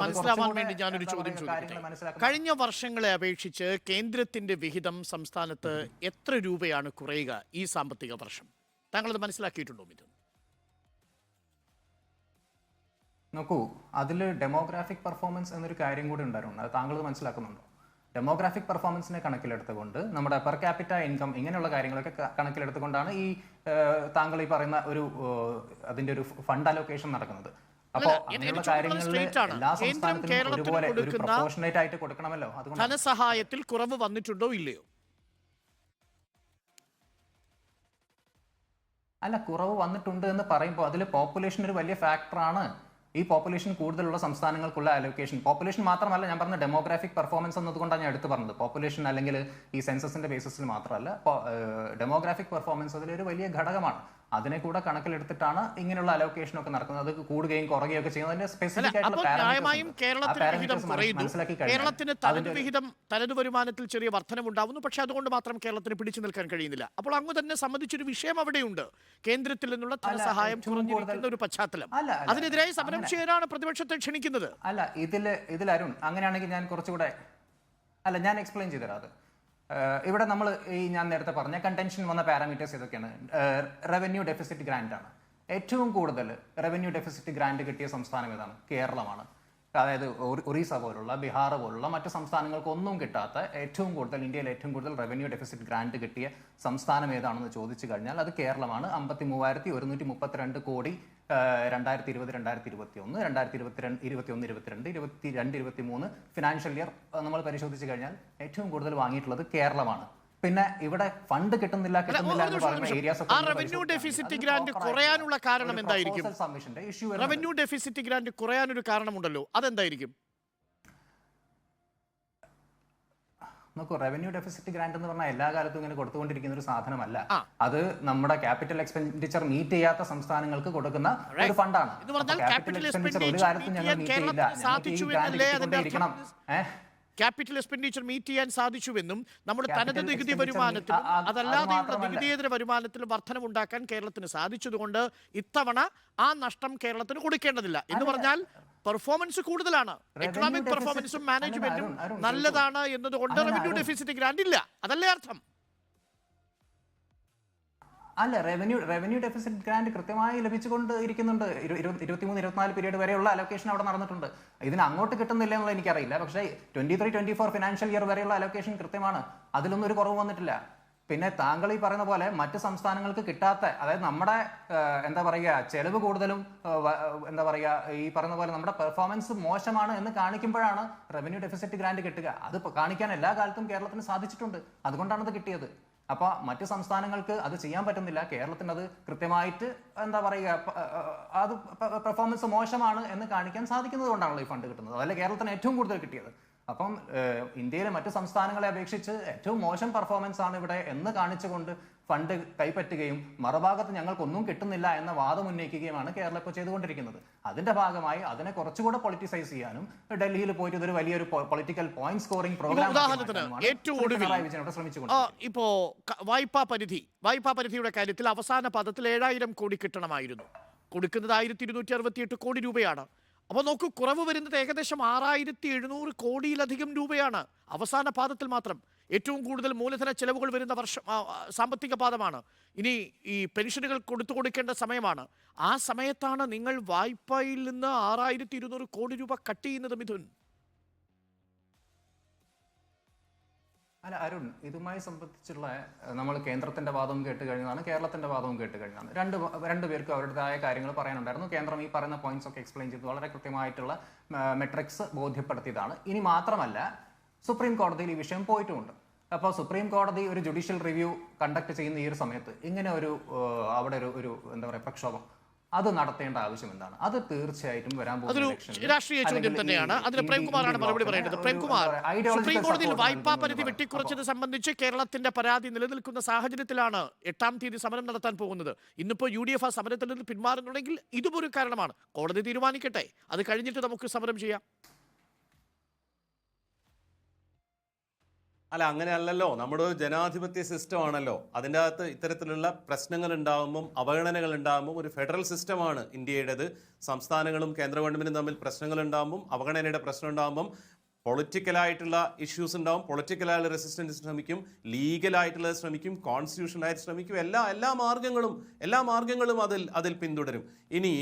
മനസ്സിലാവാൻ വേണ്ടി ഞാനൊരു ചോദ്യം ചോദിക്കട്ടെ? കഴിഞ്ഞ വർഷങ്ങളെ അപേക്ഷിച്ച് കേന്ദ്രത്തിന്റെ വിഹിതം സംസ്ഥാനത്ത് എത്ര രൂപയാണ് കുറയുക ഈ സാമ്പത്തിക വർഷം? താങ്കളത് മനസ്സിലാക്കിയിട്ടുണ്ടോ മിഥുൻ? നോക്കൂ അതിൽ ഡെമോഗ്രാഫിക് പെർഫോമൻസ് എന്നൊരു കാര്യം കൂടി ഉണ്ടായിരുന്നു. അത് താങ്കൾ മനസ്സിലാക്കുന്നുണ്ടോ? ഡെമോഗ്രാഫിക് പെർഫോമൻസിനെ കണക്കിലെടുത്തുകൊണ്ട് നമ്മുടെ പെർ ക്യാപിറ്റ ഇൻകം ഇങ്ങനെയുള്ള കാര്യങ്ങളൊക്കെ കണക്കിലെടുത്തുകൊണ്ടാണ് ഈ താങ്കൾ ഈ പറയുന്ന ഒരു അതിന്റെ ഒരു ഫണ്ട് അലോക്കേഷൻ നടക്കുന്നത്. അങ്ങനെയുള്ള കാര്യങ്ങളിൽ എല്ലാ ഒരുപോലെ ഒരു പ്രൊപ്പോർഷനേറ്റ് ആയിട്ട് കൊടുക്കണമല്ലോ. അതുകൊണ്ട് ധനസഹായത്തിൽ കുറവ് വന്നിട്ടുണ്ടോ ഇല്ലയോ? അല്ല കുറവ് വന്നിട്ടുണ്ട് എന്ന് പറയുമ്പോൾ അതിൽ പോപ്പുലേഷൻ ഒരു വലിയ ഫാക്ടറാണ് ഈ പോപ്പുലേഷൻ കൂടുതലുള്ള സംസ്ഥാനങ്ങൾക്കുള്ള അലോക്കേഷൻ പോപ്പുലേഷൻ മാത്രമല്ല ഞാൻ പറഞ്ഞ ഡെമോഗ്രാഫിക് പെർഫോമൻസ് എന്നതുകൊണ്ടാണ് ഞാൻ എടുത്തു പറഞ്ഞത്. പോപ്പുലേഷൻ അല്ലെങ്കിൽ ഈ സെൻസസിന്റെ ബേസിസിൽ മാത്രമല്ല ഡെമോഗ്രാഫിക് പെർഫോമൻസ് അതിലൊരു വലിയ ഘടകമാണ്. അതിനെ കൂടെ കണക്കിലെടുത്തിട്ടാണ് ഇങ്ങനെയുള്ള അലോക്കേഷൻ ഒക്കെ നടക്കുന്നത്. അത് കൂടുകയും കുറയുകയും ഒക്കെ ചെയ്യുന്നത്. സ്പെസിഫിക് കേരളത്തിന് തനത് വിഹിതം തനത് വരുമാനത്തിൽ ചെറിയ വർധനവുണ്ടാവുന്നു. പക്ഷെ അതുകൊണ്ട് മാത്രം കേരളത്തിന് പിടിച്ചു നിൽക്കാൻ കഴിയുന്നില്ല. അപ്പോൾ അങ്ങ് തന്നെ സംബന്ധിച്ചൊരു വിഷയം അവിടെയുണ്ട്. കേന്ദ്രത്തിൽ നിന്നുള്ള ധനസഹായം കുറഞ്ഞിരിക്കുന്ന ഒരു പശ്ചാത്തലം. അതിനെതിരായി സമരം ചെയ്യാനാണ് പ്രതിപക്ഷത്തെ ക്ഷണിക്കുന്നത്. അല്ല ഇതിൽ ഇതിൽ അരുൺ അങ്ങനെയാണെങ്കിൽ ഞാൻ കുറച്ചുകൂടെ അല്ല ഞാൻ എക്സ്പ്ലെയിൻ ചെയ്തുതരാം അത്. ഏഹ് ഇവിടെ നമ്മൾ ഈ ഞാൻ നേരത്തെ പറഞ്ഞ കണ്ടൻഷൻ വന്ന പാരാമീറ്റേഴ്സ് ഇതൊക്കെയാണ് റവന്യൂ ഡെഫിസിറ്റ് ഗ്രാൻഡ് ആണ്. ഏറ്റവും കൂടുതൽ റവന്യൂ ഡെഫിസിറ്റ് ഗ്രാൻഡ് കിട്ടിയ സംസ്ഥാനം ഏതാണ്? കേരളമാണ്. അതായത് ഒറി- ഒറീസ പോലുള്ള ബീഹാർ പോലുള്ള മറ്റ് സംസ്ഥാനങ്ങൾക്ക് ഒന്നും കിട്ടാത്ത ഏറ്റവും കൂടുതൽ ഇന്ത്യയിൽ ഏറ്റവും കൂടുതൽ റവന്യൂ ഡെഫിസിറ്റ് ഗ്രാന്റ് കിട്ടിയ സംസ്ഥാനം ഏതാണെന്ന് ചോദിച്ചു കഴിഞ്ഞാൽ അത് കേരളമാണ്. അമ്പത്തി മൂവായിരത്തി ഒരുന്നൂറ്റി മുപ്പത്തിരണ്ട് കോടി രണ്ടായിരത്തി ഇരുപത് രണ്ടായിരത്തി ഇരുപത്തി ഒന്ന് രണ്ടായിരത്തി ഇരുപത്തിരണ്ട് ഇരുപത്തി ഒന്ന് ഇരുപത്തിരണ്ട് ഇരുപത്തി രണ്ട് ഇരുപത്തി മൂന്ന് ഫിനാൻഷ്യൽ ഇയർ നമ്മൾ പരിശോധിച്ച് കഴിഞ്ഞാൽ ഏറ്റവും കൂടുതൽ വാങ്ങിയിട്ടുള്ളത് കേരളമാണ്. പിന്നെ ഇവിടെ ഫണ്ട് കിട്ടുന്നില്ല കിട്ടുന്നില്ല എന്ന് പറയുന്ന. ഏരിയാസ് ആ റവന്യൂ ഡെഫിസിറ്റ് ഗ്രാന്റ് കുറയാനുള്ള കാരണം എന്തായിരിക്കും റവന്യൂ ഡെഫിസിറ്റ് ഗ്രാന്റ് കുറയാനൊരു കാരണമുണ്ടല്ലോ. അതെന്തായിരിക്കും? നോക്കൂ റവന്യൂ ഡെഫിസിറ്റ് ഗ്രാന്റ് എന്ന് പറഞ്ഞാൽ എല്ലാ കാലത്തും ഇങ്ങനെ കൊടുത്തുകൊണ്ടിരിക്കുന്ന ഒരു സാധനമല്ല. അത് നമ്മുടെ ക്യാപിറ്റൽ എക്സ്പെൻഡിച്ചർ മീറ്റ് ചെയ്യാത്ത സംസ്ഥാനങ്ങൾക്ക് കൊടുക്കുന്ന ഒരു ഫണ്ടാണ് capital expenditure capital capital expenditure ഒരു കാലത്തും ഞങ്ങൾ മീറ്റ് ചെയ്യില്ല. ഞങ്ങൾക്ക് ഈ ഗ്രാന്റ് കിട്ടിക്കൊണ്ടേയിരിക്കണം. ഏഹ്? ക്യാപിറ്റൽ എക്സ്പെൻഡിച്ചർ മീറ്റ് ചെയ്യാൻ സാധിച്ചുവെന്നും നമ്മുടെ തനത് നികുതി വരുമാനത്തിൽ വരുമാനത്തിലും അതല്ലാതെയുള്ള നികുതിയേതര വരുമാനത്തിലും വർധനമുണ്ടാക്കാൻ കേരളത്തിന് സാധിച്ചതുകൊണ്ട് ഇത്തവണ ആ നഷ്ടം കേരളത്തിന് കൊടുക്കേണ്ടതില്ല. എന്ന് പറഞ്ഞാൽ പെർഫോമൻസ് കൂടുതലാണ്. എക്കണോമിക് പെർഫോമൻസും മാനേജ്മെന്റും നല്ലതാണ് എന്നതുകൊണ്ട് റവന്യൂ ഡെഫിസിറ്റ് ഗ്രാൻഡ് ഇല്ല. അതല്ലേ അർത്ഥം? അല്ല റവന്യൂ റവന്യൂ ഡെഫിസിറ്റ് ഗ്രാന്റ് കൃത്യമായി ലഭിച്ചുകൊണ്ട് ഇരിക്കുന്നുണ്ട്. ഇരു- ഇരു- ഇരുപത്തിമൂന്ന് ഇരുപത്തിനാല് പീരീഡ് വരെയുള്ള അലോക്കേഷൻ അവിടെ നടന്നിട്ടുണ്ട്. ഇതിന് അങ്ങോട്ട് കിട്ടുന്നില്ല എന്നുള്ളത് എനിക്കറിയില്ല. പക്ഷേ twenty three twenty four financial year വരെയുള്ള അലോക്കേഷൻ കൃത്യമാണ്. അതിലൊന്നും ഒരു കുറവ് വന്നിട്ടില്ല. പിന്നെ താങ്കൾ ഈ പറയുന്ന പോലെ മറ്റ് സംസ്ഥാനങ്ങൾക്ക് കിട്ടാത്ത അതായത് നമ്മുടെ എന്താ പറയുക ചെലവ് കൂടുതലും എന്താ പറയുക ഈ പറയുന്ന പോലെ നമ്മുടെ പെർഫോമൻസ് മോശമാണ് എന്ന് കാണിക്കുമ്പോഴാണ് റവന്യൂ ഡെഫിസിറ്റ് ഗ്രാന്റ് കിട്ടുക. അത് കാണിക്കാൻ എല്ലാ കാലത്തും കേരളത്തിന് സാധിച്ചിട്ടുണ്ട്. അതുകൊണ്ടാണ് അത് കിട്ടിയത്. അപ്പൊ മറ്റ് സംസ്ഥാനങ്ങൾക്ക് അത് ചെയ്യാൻ പറ്റുന്നില്ല. കേരളത്തിന് അത് കൃത്യമായിട്ട് എന്താ പറയുക അത് പെർഫോമൻസ് മോശമാണ് എന്ന് കാണിക്കാൻ സാധിക്കുന്നത് കൊണ്ടാണല്ലോ ഈ ഫണ്ട് കിട്ടുന്നത്. അതല്ല കേരളത്തിന് ഏറ്റവും കൂടുതൽ കിട്ടിയത്. അപ്പം ഇന്ത്യയിലെ മറ്റു സംസ്ഥാനങ്ങളെ അപേക്ഷിച്ച് ഏറ്റവും മോശം പെർഫോമൻസ് ആണ് ഇവിടെ എന്ന് കാണിച്ചുകൊണ്ട് ഫണ്ട് കൈപ്പറ്റുകയും മറുഭാഗത്ത് ഞങ്ങൾക്കൊന്നും കിട്ടുന്നില്ല എന്ന വാദം ഉന്നയിക്കുകയുമാണ് കേരളം ഇപ്പോൾ ചെയ്തുകൊണ്ടിരിക്കുന്നത്. അതിന്റെ ഭാഗമായി അതിനെ കുറച്ചുകൂടെ പൊളിറ്റിസൈസ് ചെയ്യാനും ഡൽഹിയിൽ പോയിട്ട് ഇതൊരു വലിയൊരു പൊളിറ്റിക്കൽ പോയിന്റ് സ്കോറിംഗ് പ്രോഗ്രാം ഏറ്റവും ശ്രമിച്ചുകൊണ്ട്. ഇപ്പോ വായ്പാ പരിധി വായ്പാ പരിധിയുടെ കാര്യത്തിൽ അവസാന പദത്തിൽ ഏഴായിരം കോടി കിട്ടണമായിരുന്നു. കൊടുക്കുന്നത് ആയിരത്തി ഇരുന്നൂറ്റി അറുപത്തിയെട്ട് കോടി രൂപയാണ്. അപ്പോൾ നോക്കൂ കുറവ് വരുന്നത് ഏകദേശം ആറായിരത്തി എഴുന്നൂറ് കോടിയിലധികം രൂപയാണ്. അവസാന പാദത്തിൽ മാത്രം. ഏറ്റവും കൂടുതൽ മൂലധന ചെലവുകൾ വരുന്ന വർഷം സാമ്പത്തിക പാദമാണ്. ഇനി ഈ പെൻഷനുകൾ കൊടുത്തു കൊടുക്കേണ്ട സമയമാണ്. ആ സമയത്താണ് നിങ്ങൾ വായ്പയിൽ നിന്ന് ആറായിരത്തി ഇരുന്നൂറ് കോടി രൂപ കട്ട് ചെയ്യുന്നത് മിഥുൻ. അല്ല അരുൺ ഇതുമായി സംബന്ധിച്ചുള്ള നമ്മൾ കേന്ദ്രത്തിന്റെ വാദവും കേട്ട് കഴിഞ്ഞതാണ് കേരളത്തിന്റെ വാദവും കേട്ട് കഴിഞ്ഞതാണ്. രണ്ട് രണ്ടുപേർക്കും രണ്ട് പേർക്കും അവരുടേതായ കാര്യങ്ങൾ പറയാനുണ്ടായിരുന്നു. കേന്ദ്രം ഈ പറയുന്ന പോയിന്റ്സ് ഒക്കെ എക്സ്പ്ലെയിൻ ചെയ്ത് വളരെ കൃത്യമായിട്ടുള്ള മെട്രിക്സ് ബോധ്യപ്പെടുത്തിയതാണ്. ഇനി മാത്രമല്ല സുപ്രീം കോടതിയിൽ ഈ വിഷയം പോയിട്ടുമുണ്ട്. അപ്പോൾ സുപ്രീം കോടതി ഒരു ജുഡീഷ്യൽ റിവ്യൂ കണ്ടക്ട് ചെയ്യുന്ന ഈ ഒരു സമയത്ത് ഇങ്ങനെ ഒരു അവിടെ ഒരു ഒരു എന്താ പറയുക പ്രക്ഷോഭം. അത് നടത്തേണ്ട ആവശ്യം എന്താണ്? അത് തീർച്ചയായിട്ടും വരാൻ പോകുന്ന രാഷ്ട്രീയ ചോദ്യം തന്നെയാണ്. അതിന് പ്രേംകുമാറാണ് മറുപടി പറയുന്നത്. പ്രേംകുമാർ സുപ്രീം കോടതിയിൽ വായ്പാ പരിധി വെട്ടിക്കുറച്ചത് സംബന്ധിച്ച് കേരളത്തിന്റെ പരാതി നിലനിൽക്കുന്ന സാഹചര്യത്തിലാണ് എട്ടാം തീയതി സമരം നടത്താൻ പോകുന്നത്. ഇന്നിപ്പോ യു ഡി എഫ് ആ സമരത്തിൽ നിന്ന് പിന്മാറുന്നുണ്ടെങ്കിൽ ഇതും ഒരു കാരണമാണ്. കോടതി തീരുമാനിക്കട്ടെ. അത് കഴിഞ്ഞിട്ട് നമുക്ക് സമരം ചെയ്യാം. അല്ല അങ്ങനെ അല്ലല്ലോ നമ്മുടെ ഒരു ജനാധിപത്യ സിസ്റ്റം ആണല്ലോ. അതിന്റെ അകത്ത് ഇത്തരത്തിലുള്ള പ്രശ്നങ്ങൾ ഉണ്ടാകുമ്പം അവഗണനകൾ ഉണ്ടാകുമ്പം ഒരു ഫെഡറൽ സിസ്റ്റമാണ് ഇന്ത്യയുടേത്. സംസ്ഥാനങ്ങളും കേന്ദ്ര ഗവൺമെന്റും തമ്മിൽ പ്രശ്നങ്ങൾ ഉണ്ടാകുമ്പം അവഗണനയുടെ പ്രശ്നം ഉണ്ടാകുമ്പം പൊളിറ്റിക്കലായിട്ടുള്ള ഇഷ്യൂസ് ഉണ്ടാവും. പൊളിറ്റിക്കലായുള്ള റെസിസ്റ്റൻസ് ശ്രമിക്കും. ലീഗലായിട്ടുള്ളത് ശ്രമിക്കും. കോൺസ്റ്റിറ്റ്യൂഷനായിട്ട് ശ്രമിക്കും. എല്ലാ എല്ലാ മാർഗങ്ങളും എല്ലാ മാർഗങ്ങളും അതിൽ അതിൽ പിന്തുടരും. ഇനി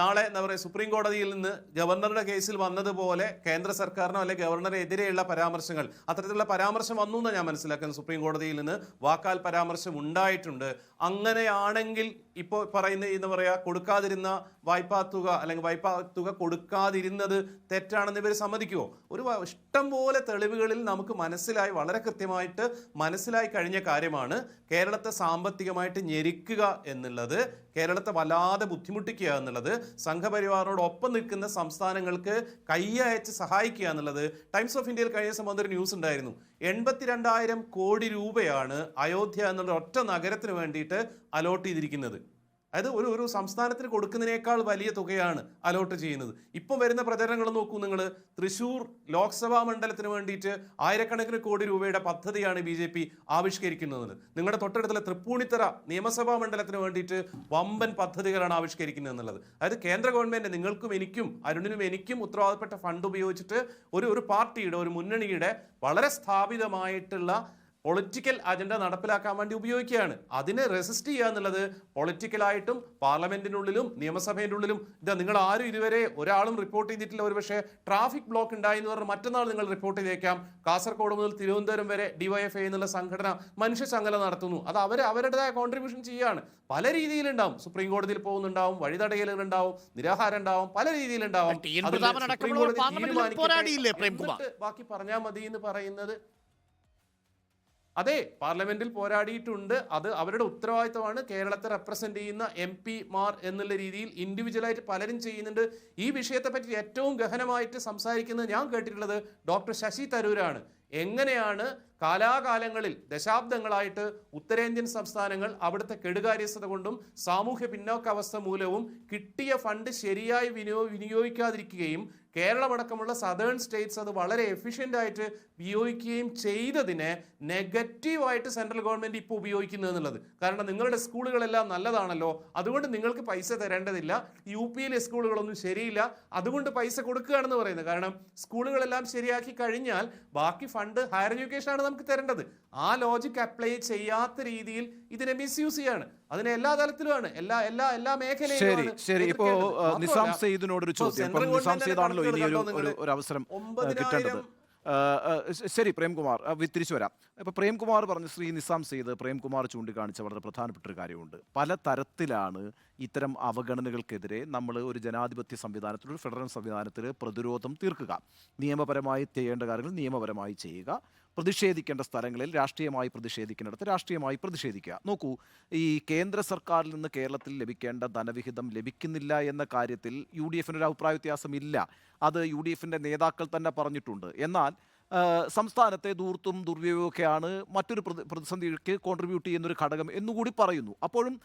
നാളെ എന്താ പറയുക സുപ്രീം കോടതിയിൽ നിന്ന് ഗവർണറുടെ കേസിൽ വന്നതുപോലെ കേന്ദ്ര സർക്കാരിനോ അല്ലെങ്കിൽ ഗവർണറെതിരെയുള്ള പരാമർശങ്ങൾ അത്തരത്തിലുള്ള പരാമർശം വന്നു എന്നാണ് ഞാൻ മനസ്സിലാക്കുന്നത്. സുപ്രീം കോടതിയിൽ നിന്ന് വാക്കാൽ പരാമർശം ഉണ്ടായിട്ടുണ്ട്. അങ്ങനെയാണെങ്കിൽ ഇപ്പോൾ പറയുന്ന എന്ന് പറയുക കൊടുക്കാതിരുന്ന വായ്പാ തുക അല്ലെങ്കിൽ വായ്പാ തുക കൊടുക്കാതിരുന്നത് തെറ്റാണെന്ന് ഇവർ സമ്മതിക്കുമോ ഒരു ഇഷ്ടം പോലെ തെളിവുകളിൽ നമുക്ക് മനസ്സിലായി വളരെ കൃത്യമായിട്ട് മനസ്സിലായി കഴിഞ്ഞ കാര്യമാണ് കേരളത്തെ സാമ്പത്തികമായിട്ട് ഞെരിക്കുക എന്നുള്ളത്. കേരളത്തെ വല്ലാതെ ബുദ്ധിമുട്ടിക്കുക എന്നുള്ളത് സംഘപരിവാറിനോടൊപ്പം നിൽക്കുന്ന സംസ്ഥാനങ്ങൾക്ക് കൈയയച്ച് സഹായിക്കുക എന്നുള്ളത് ടൈംസ് ഓഫ് ഇന്ത്യയിൽ കഴിഞ്ഞ ദിവസം വന്നൊരു ന്യൂസ് ഉണ്ടായിരുന്നു. എൺപത്തിരണ്ടായിരം കോടി രൂപയാണ് അയോധ്യ എന്നുള്ള ഒറ്റ നഗരത്തിന് വേണ്ടിയിട്ട് അലോട്ട് ചെയ്തിരിക്കുന്നത്. അതായത് ഒരു ഒരു സംസ്ഥാനത്തിന് കൊടുക്കുന്നതിനേക്കാൾ വലിയ തുകയാണ് അലോട്ട് ചെയ്യുന്നത്. ഇപ്പം വരുന്ന പ്രചരണങ്ങൾ നോക്കൂ നിങ്ങൾ തൃശൂർ ലോക്സഭാ മണ്ഡലത്തിന് വേണ്ടിയിട്ട് ആയിരക്കണക്കിന് കോടി രൂപയുടെ പദ്ധതിയാണ് ബി ജെ പി ആവിഷ്കരിക്കുന്നത്. നിങ്ങളുടെ തൊട്ടടുത്തുള്ള തൃപ്പൂണിത്തറ നിയമസഭാ മണ്ഡലത്തിന് വേണ്ടിയിട്ട് വമ്പൻ പദ്ധതികളാണ് ആവിഷ്കരിക്കുന്നത് എന്നുള്ളത്. അതായത് കേന്ദ്ര ഗവൺമെന്റ് നിങ്ങൾക്കും എനിക്കും അരുണിനും എനിക്കും ഉത്തരവാദപ്പെട്ട ഫണ്ട് ഉപയോഗിച്ചിട്ട് ഒരു ഒരു പാർട്ടിയുടെ ഒരു മുന്നണിയുടെ വളരെ സ്ഥാപിതമായിട്ടുള്ള പൊളിറ്റിക്കൽ അജണ്ട നടപ്പിലാക്കാൻ വേണ്ടി ഉപയോഗിക്കുകയാണ്. അതിനെ റെസിസ്റ്റ് ചെയ്യുക എന്നുള്ളത് പൊളിറ്റിക്കലായിട്ടും പാർലമെന്റിനുള്ളിലും നിയമസഭയുടെ ഉള്ളിലും ഇതാ നിങ്ങൾ ആരും ഇതുവരെ ഒരാളും റിപ്പോർട്ട് ചെയ്തിട്ടില്ല. ഒരു പക്ഷേ ട്രാഫിക് ബ്ലോക്ക് ഉണ്ടായി എന്ന് പറഞ്ഞ് മറ്റന്നാൾ നിങ്ങൾ റിപ്പോർട്ട് ചെയ്തേക്കാം. കാസർഗോഡ് മുതൽ തിരുവനന്തപുരം വരെ ഡിവൈഎഫ്ഐ എന്നുള്ള സംഘടന മനുഷ്യ ചങ്ങല നടത്തുന്നു. അത് അവർ അവരുടേതായ കോൺട്രിബ്യൂഷൻ ചെയ്യുകയാണ്. പല രീതിയിലുണ്ടാവും. സുപ്രീം കോടതിയിൽ പോകുന്നുണ്ടാവും വഴിതടയലുകൾ ഉണ്ടാവും നിരാഹാരം ഉണ്ടാവും പല രീതിയിലുണ്ടാവും? ബാക്കി പറഞ്ഞാൽ മതി എന്ന് പറയുന്നത് അതെ പാർലമെന്റിൽ പോരാടിയിട്ടുണ്ട്. അത് അവരുടെ ഉത്തരവാദിത്തമാണ്. കേരളത്തെ റെപ്രസെന്റ് ചെയ്യുന്ന എം പിമാർ എന്നുള്ള രീതിയിൽ ഇൻഡിവിജ്വലായിട്ട് പലരും ചെയ്യുന്നുണ്ട്. ഈ വിഷയത്തെ പറ്റി ഏറ്റവും ഗഹനമായിട്ട് സംസാരിക്കുന്നത് ഞാൻ കേട്ടിട്ടുള്ളത് ഡോക്ടർ ശശി തരൂരാണ്. എങ്ങനെയാണ് കാലാകാലങ്ങളിൽ ദശാബ്ദങ്ങളായിട്ട് ഉത്തരേന്ത്യൻ സംസ്ഥാനങ്ങൾ അവിടുത്തെ കെടുകാര്യസ്ഥത കൊണ്ടും സാമൂഹ്യ പിന്നോക്കാവസ്ഥ മൂലവും കിട്ടിയ ഫണ്ട് ശരിയായി വിനിയോ വിനിയോഗിക്കാതിരിക്കുകയും കേരളമടക്കമുള്ള സദേൺ സ്റ്റേറ്റ്സ് അത് വളരെ എഫിഷ്യന്റ് ആയിട്ട് ഉപയോഗിക്കുകയും ചെയ്തതിനെ നെഗറ്റീവായിട്ട് സെൻട്രൽ ഗവൺമെന്റ് ഇപ്പോൾ ഉപയോഗിക്കുന്നത് എന്നുള്ളത്. കാരണം നിങ്ങളുടെ സ്കൂളുകളെല്ലാം നല്ലതാണല്ലോ. അതുകൊണ്ട് നിങ്ങൾക്ക് പൈസ തരേണ്ടതില്ല. യു പിയിലെ സ്കൂളുകളൊന്നും ശരിയില്ല. അതുകൊണ്ട് പൈസ കൊടുക്കുകയാണെന്ന് പറയുന്നത്. കാരണം സ്കൂളുകളെല്ലാം ശരിയാക്കി കഴിഞ്ഞാൽ ബാക്കി ഫണ്ട് ഹയർ എഡ്യൂക്കേഷനാണ് നമുക്ക് തരേണ്ടത്. ആ ലോജിക് അപ്ലൈ ചെയ്യാത്ത രീതിയിൽ ഇതിനെ മിസ്യൂസ് ചെയ്യാണ് അതിനെ എല്ലാ തലത്തിലുമാണ് എല്ലാ എല്ലാ എല്ലാ ശരി മേഖലയിലും ശരി. ഇപ്പോ നിസാം ചോദ്യം. ഇപ്പം നിസാം സെയ്ദാണല്ലോ ഇനി ഒരു ഒരു- ഒരു അവസരം കിട്ടേണ്ടത്. ശരി പ്രേംകുമാർ. തിരിച്ചു വരാം. ഇപ്പൊ പ്രേംകുമാർ പറഞ്ഞ ശ്രീ നിസാം സെയ്ദ് പ്രേംകുമാർ ചൂണ്ടിക്കാണിച്ച വളരെ പ്രധാനപ്പെട്ട ഒരു കാര്യമുണ്ട്. പല തരത്തിലാണ് ഇത്തരം അവഗണനകൾക്കെതിരെ നമ്മൾ ഒരു ജനാധിപത്യ സംവിധാനത്തിൽ ഒരു ഫെഡറൽ സംവിധാനത്തിൽ പ്രതിരോധം തീർക്കുക. നിയമപരമായി ചെയ്യേണ്ട കാര്യങ്ങൾ നിയമപരമായി ചെയ്യുക. പ്രതിഷേധിക്കേണ്ട സ്ഥലങ്ങളിൽ രാഷ്ട്രീയമായി പ്രതിഷേധിക്കേണ്ടത് രാഷ്ട്രീയമായി പ്രതിഷേധിക്കുക. നോക്കൂ ഈ കേന്ദ്ര സർക്കാരിൽ നിന്ന് കേരളത്തിൽ ലഭിക്കേണ്ട ധനവിഹിതം ലഭിക്കുന്നില്ല എന്ന കാര്യത്തിൽ യു ഡി എഫിന് ഒരു അഭിപ്രായ വ്യത്യാസമില്ല. അത് യു ഡി എഫിന്റെ നേതാക്കൾ തന്നെ പറഞ്ഞിട്ടുണ്ട്. എന്നാൽ സംസ്ഥാനത്തെ ദൂർത്തും ദുർവ്യോഗമൊക്കെയാണ് മറ്റൊരു പ്രതി- പ്രതിസന്ധിക്ക് കോൺട്രിബ്യൂട്ട് ചെയ്യുന്ന ഒരു ഘടകം എന്നുകൂടി പറയുന്നു. അപ്പോഴും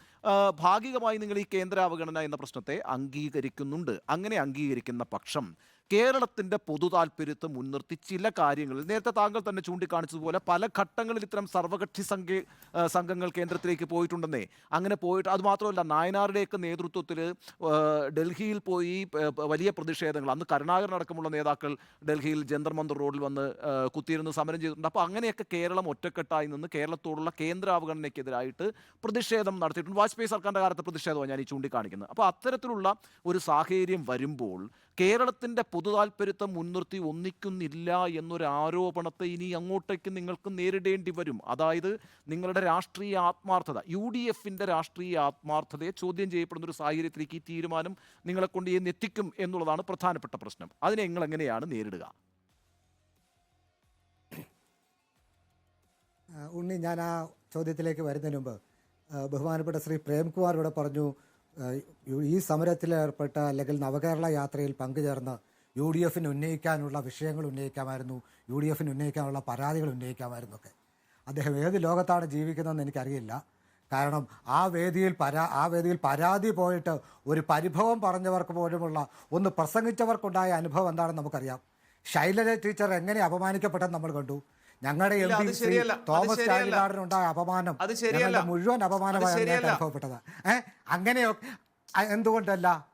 ഭാഗികമായി നിങ്ങൾ ഈ കേന്ദ്ര അവഗണന എന്ന പ്രശ്നത്തെ അംഗീകരിക്കുന്നുണ്ട്. അങ്ങനെ അംഗീകരിക്കുന്ന പക്ഷം കേരളത്തിന്റെ പൊതു താല്പര്യത്തെ മുൻനിർത്തി ചില കാര്യങ്ങളിൽ നേരത്തെ താങ്കൾ തന്നെ ചൂണ്ടിക്കാണിച്ചതുപോലെ പല ഘട്ടങ്ങളിൽ ഇത്തരം സർവകക്ഷി സംഘ സംഘങ്ങൾ കേന്ദ്രത്തിലേക്ക് പോയിട്ടുണ്ടെന്നേ. അങ്ങനെ പോയിട്ട് അതുമാത്രമല്ല നായനാരുടെയൊക്കെ നേതൃത്വത്തിൽ ഡൽഹിയിൽ പോയി വലിയ പ്രതിഷേധങ്ങൾ. അന്ന് കരുണാകരൻ അടക്കമുള്ള നേതാക്കൾ ഡൽഹിയിൽ ജന്തർ മന്ദർ റോഡിൽ വന്ന് കുത്തിയിരുന്ന് സമരം ചെയ്തിട്ടുണ്ട്. അപ്പോൾ അങ്ങനെയൊക്കെ കേരളം ഒറ്റക്കെട്ടായി നിന്ന് കേരളത്തോടുള്ള കേന്ദ്ര അവഗണനയ്ക്കെതിരായിട്ട് പ്രതിഷേധം നടത്തിയിട്ടുണ്ട്. വാജ്പേയി സർക്കാരിന്റെ കാലത്തെ പ്രതിഷേധമാണ് ഞാൻ ഈ ചൂണ്ടിക്കാണിക്കുന്നത്. അപ്പോൾ അത്തരത്തിലുള്ള ഒരു സാഹചര്യം വരുമ്പോൾ കേരളത്തിന്റെ പൊതു താല്പര്യത്തെ മുൻനിർത്തി ഒന്നിക്കുന്നില്ല എന്നൊരു ആരോപണത്തെ ഇനി അങ്ങോട്ടേക്ക് നിങ്ങൾക്ക് നേരിടേണ്ടി വരും. അതായത് നിങ്ങളുടെ രാഷ്ട്രീയ ആത്മാർത്ഥത യു ഡി എഫിന്റെ രാഷ്ട്രീയ ആത്മാർത്ഥതയെ ചോദ്യം ചെയ്യപ്പെടുന്ന ഒരു സാഹചര്യത്തിലേക്ക് ഈ തീരുമാനം നിങ്ങളെ കൊണ്ട് ഇന്ന് എത്തിക്കും എന്നുള്ളതാണ് പ്രധാനപ്പെട്ട പ്രശ്നം. അതിനെ നിങ്ങൾ എങ്ങനെയാണ് നേരിടുക? ഉണ്ണി ഞാൻ ആ ചോദ്യത്തിലേക്ക് വരുന്നതിന് മുമ്പ് ബഹുമാനപ്പെട്ട ശ്രീ പ്രേംകുമാർ ഇവിടെ പറഞ്ഞു ഈ സമരത്തിൽ ഏർപ്പെട്ട അല്ലെങ്കിൽ നവകേരള യാത്രയിൽ പങ്കുചേർന്ന് യു ഡി എഫിന് ഉന്നയിക്കാനുള്ള വിഷയങ്ങൾ ഉന്നയിക്കാമായിരുന്നു യു ഡി എഫിന് ഉന്നയിക്കാനുള്ള പരാതികൾ ഉന്നയിക്കാമായിരുന്നു ഒക്കെ. അദ്ദേഹം ഏത് ലോകത്താണ് ജീവിക്കുന്നതെന്ന് എനിക്കറിയില്ല. കാരണം ആ വേദിയിൽ പരാ ആ വേദിയിൽ പരാതി പോയിട്ട് ഒരു പരിഭവം പറഞ്ഞവർക്ക് പോലുമുള്ള ഒന്ന് പ്രസംഗിച്ചവർക്കുണ്ടായ അനുഭവം എന്താണെന്ന് നമുക്കറിയാം. ശൈലജ ടീച്ചർ എങ്ങനെ അപമാനിക്കപ്പെട്ടെന്ന് നമ്മൾ കണ്ടു. ഞങ്ങളുടെ എം പി തോമസ്. ചാഴികാടനുണ്ടായ അപമാനം. മുഴുവൻ അപമാനമായി. അനുഭവപ്പെട്ടത്. ഏഹ് അങ്ങനെയൊക്കെ എന്തുകൊണ്ടല്ല?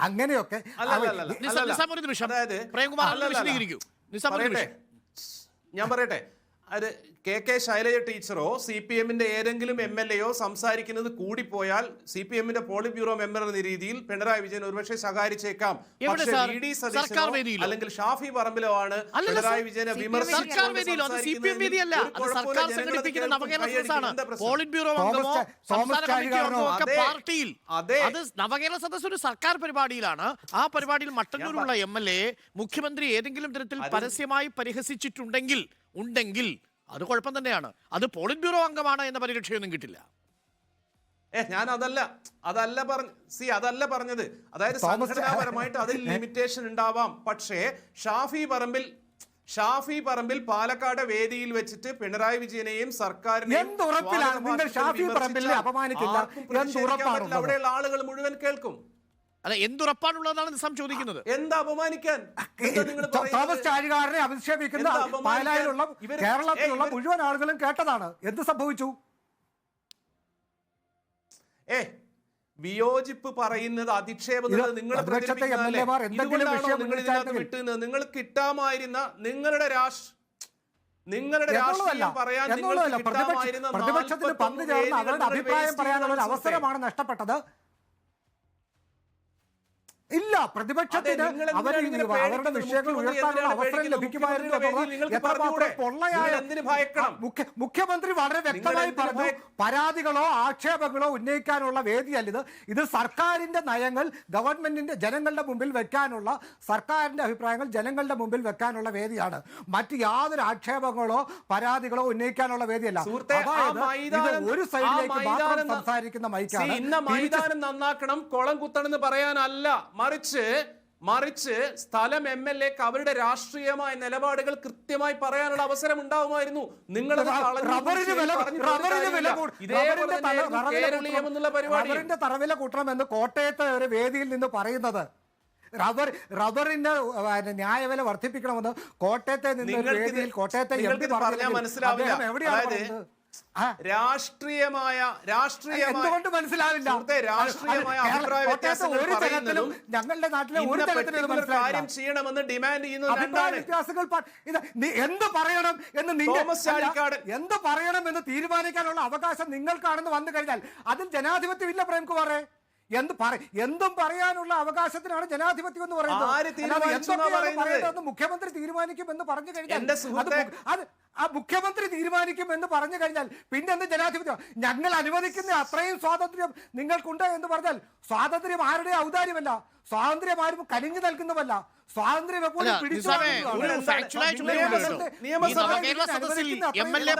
അങ്ങനെയൊക്കെ അല്ല, അല്ല, അല്ല. നിസാം ഒരു നിമിഷം. അതായത് പ്രേംകുമാർ നിമിഷം. ഞാൻ പറയട്ടെ. കെ കെ ശൈലജ ടീച്ചറോ സി പി എമ്മിന്റെ ഏതെങ്കിലും എം എൽ എയോ സംസാരിക്കുന്നത് കൂടിപ്പോയാൽ സി പി എമ്മിന്റെ പോളിറ്റ് ബ്യൂറോ മെമ്പർ എന്ന രീതിയിൽ പിണറായി വിജയൻ ഒരുപക്ഷെ ശകാരിച്ചേക്കാം. പക്ഷേ സാർ? വി ഡി സതീശനോ അല്ലെങ്കിൽ ഷാഫി പറമ്പിലോ ആണ് പിണറായി വിജയനെ. നവകേരള സദസ് ഒരു സർക്കാർ പരിപാടിയിലാണ്. ആ പരിപാടിയിൽ മട്ടന്നൂരുള്ള എം എൽ എ മുഖ്യമന്ത്രി ഏതെങ്കിലും തരത്തിൽ പരസ്യമായി പരിഹസിച്ചിട്ടുണ്ടെങ്കിൽ ഉണ്ടെങ്കിൽ അത് കുഴപ്പം തന്നെയാണ്. അത് പോളിറ്റ് ബ്യൂറോ അംഗമാണ് എന്ന പരിരക്ഷയൊന്നും കിട്ടില്ല. ഏ ഞാൻ അതല്ല അതല്ല പറഞ്ഞ സി അതല്ല പറഞ്ഞത്. അതായത് സംഘടനാപരമായിട്ട് അതിൽ ലിമിറ്റേഷൻ ഉണ്ടാവാം. പക്ഷേ ഷാഫി പറമ്പിൽ ഷാഫി പറമ്പിൽ പാലക്കാട് വേദിയിൽ വെച്ചിട്ട് പിണറായി വിജയനെയും സർക്കാരിനെയും? അവിടെയുള്ള ആളുകൾ മുഴുവൻ കേൾക്കും. അല്ല എന്തുറപ്പാണുള്ളതാണ് നിസാം ചോദിക്കുന്നത്? എന്താ അപമാനിക്കാൻ? എന്താ നിങ്ങൾ പറയുന്നത്? തോമസ് ചാഴികാടനെ അധിക്ഷേപിക്കുന്ന പാലായിലുള്ള കേരളത്തിലുള്ള മുഴുവൻ ആളുകളും കേട്ടതാണ്. എന്ത് സംഭവിച്ചു? ഏ വിയോജിപ്പ് പറയുന്നത് അധിക്ഷേപം നിങ്ങൾ പ്രതിപക്ഷത്തെ എം.എൽ.എമാർ എന്തെങ്കിലും വിഷയം നിങ്ങൾ വിട്ടുന്നത് കിട്ടാമായിരുന്ന നിങ്ങളുടെ രാഷ്ട്ര നിങ്ങളുടെ രാഷ്ട്രീയം പറയാൻ നിങ്ങൾക്ക് കിട്ടാമായിരുന്ന പ്രതിപക്ഷത്തിന് 41 പങ്കുചേർന്ന് അവരുടെ അഭിപ്രായം പറയാനുള്ള ഒരു അവസരമാണ് നഷ്ടപ്പെട്ടത്. ഇല്ല പ്രതിപക്ഷത്തിന് അവർ അവരുടെ വിഷയങ്ങൾ ഉയർത്താനുള്ള അവസരം? ലഭിക്കുമായിരുന്നു? മുഖ്യമന്ത്രി വളരെ വ്യക്തമായി പറഞ്ഞു പരാതികളോ ആക്ഷേപങ്ങളോ ഉന്നയിക്കാനുള്ള വേദിയല്ല ഇത്. ഇത് സർക്കാരിന്റെ നയങ്ങൾ ഗവൺമെന്റിന്റെ ജനങ്ങളുടെ മുമ്പിൽ വെക്കാനുള്ള സർക്കാരിന്റെ അഭിപ്രായങ്ങൾ ജനങ്ങളുടെ മുമ്പിൽ വെക്കാനുള്ള വേദിയാണ്. മറ്റ് യാതൊരു ആക്ഷേപങ്ങളോ പരാതികളോ ഉന്നയിക്കാനുള്ള വേദിയല്ല. അതായത് ഒരു സൈഡിലേക്ക് മാത്രം സംസാരിക്കുന്ന മൈക്കാണ്. നന്നാക്കണം കുളം കുത്തണമെന്ന് പറയാനല്ല. മറിച്ച് മറിച്ച് സ്ഥലം എം എൽ എക്ക് അവരുടെ രാഷ്ട്രീയമായ നിലപാടുകൾ കൃത്യമായി പറയാനുള്ള അവസരം ഉണ്ടാവുമായിരുന്നു നിങ്ങൾ റബ്ബറിന്റെ തറവില കൂട്ടണമെന്ന് കോട്ടയത്തെ ഒരു വേദിയിൽ നിന്ന് പറയുന്നത്. റബ്ബർ റബ്ബറിന്റെ ന്യായവില വർദ്ധിപ്പിക്കണമെന്ന് കോട്ടയത്തെ നിന്ന് കോട്ടയത്തെ. എവിടെയാണ് രാഷ്ട്രീയമായ രാഷ്ട്രീയമായ എന്തുകൊണ്ട് മനസ്സിലാവില്ല? രാഷ്ട്രീയമായ അഭിപ്രായ തരത്തിലും ഞങ്ങളുടെ നാട്ടിലെ ഒരു കാര്യം ചെയ്യണമെന്ന് ഡിമാൻഡ് ചെയ്യുന്നത് എന്ത് പറയണം എന്ന് നിങ്ങൾ എന്ത് പറയണം എന്ന് തീരുമാനിക്കാനുള്ള അവകാശം നിങ്ങൾക്കാണെന്ന് വന്നു കഴിഞ്ഞാൽ അതിൽ ജനാധിപത്യം ഇല്ല പ്രേംകുമാറെ. എന്ത് പറ എന്തും പറയാനുള്ള അവകാശത്തിനാണ് ജനാധിപത്യം എന്ന് പറയുന്നത്? മുഖ്യമന്ത്രി തീരുമാനിക്കും എന്ന് പറഞ്ഞു കഴിഞ്ഞാൽ അത് അത് ആ മുഖ്യമന്ത്രി തീരുമാനിക്കും എന്ന് പറഞ്ഞു കഴിഞ്ഞാൽ പിന്നെ എന്ത് ജനാധിപത്യം? ഞങ്ങൾ അനുവദിക്കുന്ന അത്രയും സ്വാതന്ത്ര്യം നിങ്ങൾക്കുണ്ട് എന്ന് പറഞ്ഞാൽ സ്വാതന്ത്ര്യം ആരുടെ ഔദാര്യമല്ല? സ്വാതന്ത്ര്യം ആരും കനിഞ്ഞു നൽകുന്നതല്ല സ്വാതന്ത്ര്യം എപ്പോഴും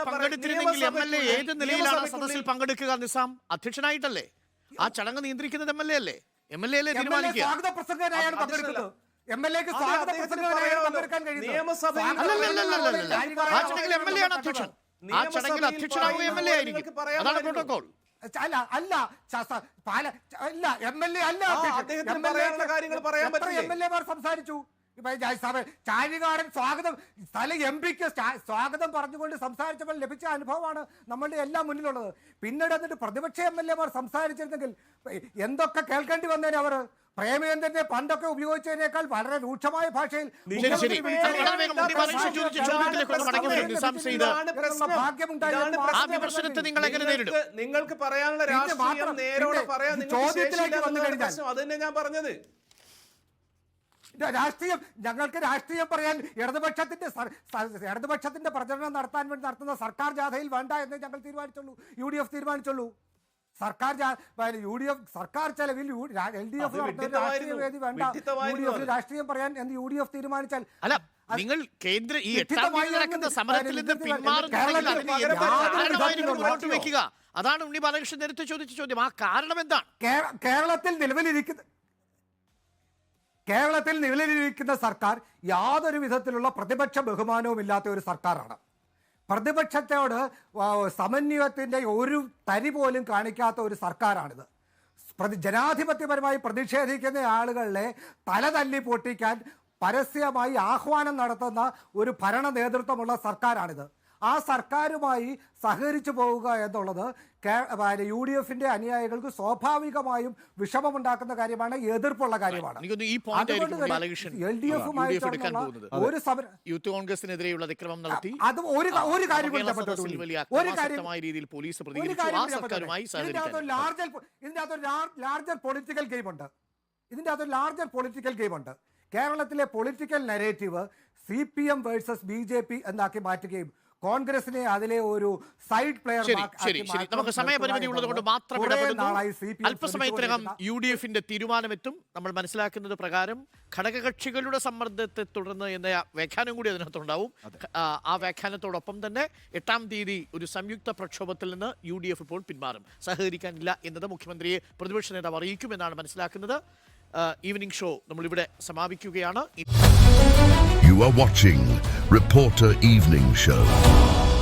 പങ്കെടുത്തിരുന്നെങ്കിൽ എം എൽ എ ഏത് നിലയിലാണ് സദസ്സിൽ പങ്കെടുക്കുക നിസാം? അധ്യക്ഷനായിട്ടല്ലേ? ആ ചടങ്ങ് നിയന്ത്രിക്കുന്നത് എം എൽ എ അല്ലേ? എം എൽ എ അല്ലേ തീരുമാനിക്കുക? സ്വാഗത പ്രസംഗനായാണ് പങ്കെടുക്കുന്നത്. എം എൽ എക്ക് സ്വാഗത പ്രസംഗനായാണ്. പങ്കെടുക്കാൻ കഴിയുന്നത്. ആ ചടങ്ങിൽ എം എൽ എ ആണ് അധ്യക്ഷൻ. ആ ചടങ്ങിൽ എം എൽ എ ആയിരിക്കും. അതാണ് പ്രോട്ടോകോൾ അല്ല അല്ല. അല്ല എം എൽ എ അല്ല ആ, അധ്യക്ഷൻ. അദ്ദേഹത്തിന് പറയാനുള്ള കാര്യങ്ങൾ പറയാൻ പറ്റും പറ്റില്ലേ? എം എൽ എമാർ സംസാരിച്ചു? ചാഴികാടൻ സ്വാഗതം സ്ഥല എം പിക്ക് സ്വാഗതം പറഞ്ഞുകൊണ്ട് സംസാരിച്ചപ്പോൾ ലഭിച്ച അനുഭവമാണ് നമ്മളുടെ എല്ലാം മുന്നിലുള്ളത്. പിന്നീട് എന്നിട്ട് പ്രതിപക്ഷ എം എൽ എമാർ സംസാരിച്ചിരുന്നെങ്കിൽ എന്തൊക്കെ കേൾക്കേണ്ടി വന്നേനെ അവർ പ്രേമചന്ദ്രനെ പണ്ടൊക്കെ ഉപയോഗിച്ചതിനേക്കാൾ വളരെ രൂക്ഷമായ ഭാഷയിൽ നിങ്ങൾക്ക് പറയാനുള്ള ചോദ്യത്തിലേക്ക് വന്നു കഴിഞ്ഞാൽ- അത് തന്നെ ഞാൻ പറഞ്ഞത്. രാഷ്ട്രീയം ഞങ്ങൾക്ക് രാഷ്ട്രീയം പറയാൻ ഇടതുപക്ഷത്തിന്റെ ഇടതുപക്ഷത്തിന്റെ പ്രചരണം നടത്താൻ വേണ്ടി നടത്തുന്ന സർക്കാർ ജാഥയിൽ വേണ്ട എന്ന് ഞങ്ങൾ തീരുമാനിച്ചുള്ളൂ. യു ഡി എഫ് തീരുമാനിച്ചുള്ളൂ. സർക്കാർ യു ഡി എഫ് സർക്കാർ ചെലവിൽ എൽ ഡി എഫ് രാഷ്ട്രീയ വേദി വേണ്ട യു ഡി എഫ് രാഷ്ട്രീയം പറയാൻ എന്ന് യു ഡി എഫ് തീരുമാനിച്ചാൽ അല്ല നിങ്ങൾ കേന്ദ്ര ഈ എട്ടാം തീയതി നടക്കുന്ന സമരത്തിൽ നിന്ന് പിന്മാറുന്നുണ്ടെങ്കിൽ വെക്കുക അതാണ് ഉണ്ണി ബാലകൃഷ്ണൻ നേരത്തെ ചോദിച്ച ചോദ്യം. ആ കാരണം എന്താണ്? കേരളത്തിൽ നിലവിലിരിക്കുന്ന കേരളത്തിൽ നിലവിലിരിക്കുന്ന സർക്കാർ യാതൊരു വിധത്തിലുള്ള പ്രതിപക്ഷ ബഹുമാനവും ഇല്ലാത്ത ഒരു സർക്കാരാണ്. പ്രതിപക്ഷത്തോട് സമന്വയത്തിന്റെ ഒരു തരി പോലും കാണിക്കാത്ത ഒരു സർക്കാരാണിത്. പ്രതി ജനാധിപത്യപരമായി പ്രതിഷേധിക്കുന്ന ആളുകളെ തല തല്ലി പൊട്ടിക്കാൻ പരസ്യമായി ആഹ്വാനം നടത്തുന്ന ഒരു ഭരണ നേതൃത്വമുള്ള സർക്കാരാണിത്. ആ സർക്കാരുമായി സഹകരിച്ചു പോവുക എന്നുള്ളത് യു ഡി എഫിന്റെ അനുയായികൾക്ക് സ്വാഭാവികമായും വിഷമമുണ്ടാക്കുന്ന കാര്യമാണ് എതിർപ്പുള്ള കാര്യമാണ്. എൽ ഡി എഫുമായിട്ടുള്ള ഒരു സമരം യൂത്ത് കോൺഗ്രസിനെതിരെയുള്ള അതിക്രമം നടത്തി. അത് ഒരു ഒരു കാര്യം ഒരു കാര്യം രീതിയിൽ പോലീസ്. ഇതിന്റെ അകത്ത് ലാർജർ ഇതിന്റെ അകത്ത് ലാർജർ പൊളിറ്റിക്കൽ ഗെയിം ഉണ്ട്. ഇതിന്റെ അകത്ത് ലാർജർ പൊളിറ്റിക്കൽ ഗെയിം ഉണ്ട്. കേരളത്തിലെ political narrative C P M versus B J P എന്നാക്കി മാറ്റുകയും കോൺഗ്രസിനെ അതിലെ ഒരു സൈഡ് പ്ലെയർ ശരി ശരി നമുക്ക് സമയപരിമിതി ഉള്ളതുകൊണ്ട് മാത്രം ഇടപെടുന്നു. അല്പസമയത്തിനകം യു ഡി എഫിന്റെ തീരുമാനമെത്തും. നമ്മൾ മനസ്സിലാക്കുന്നത് പ്രകാരം ഘടകകക്ഷികളുടെ സമ്മർദ്ദത്തെ തുടർന്ന് എന്ന വ്യാഖ്യാനം കൂടി അതിനകത്തുണ്ടാവും. ആ, ആ വ്യാഖ്യാനത്തോടൊപ്പം തന്നെ എട്ടാം തീയതി ഒരു സംയുക്ത പ്രക്ഷോഭത്തിൽ നിന്ന് യു ഡി എഫ് ഇപ്പോൾ പിന്മാറും. സഹകരിക്കാനില്ല എന്നത് മുഖ്യമന്ത്രിയെ പ്രതിപക്ഷ നേതാവ് അറിയിക്കുമെന്നാണ് മനസ്സിലാക്കുന്നത്. ഈവനിങ് ഷോ നമ്മളിവിടെ സമാപിക്കുകയാണ്. You are watching Reporter Evening Show.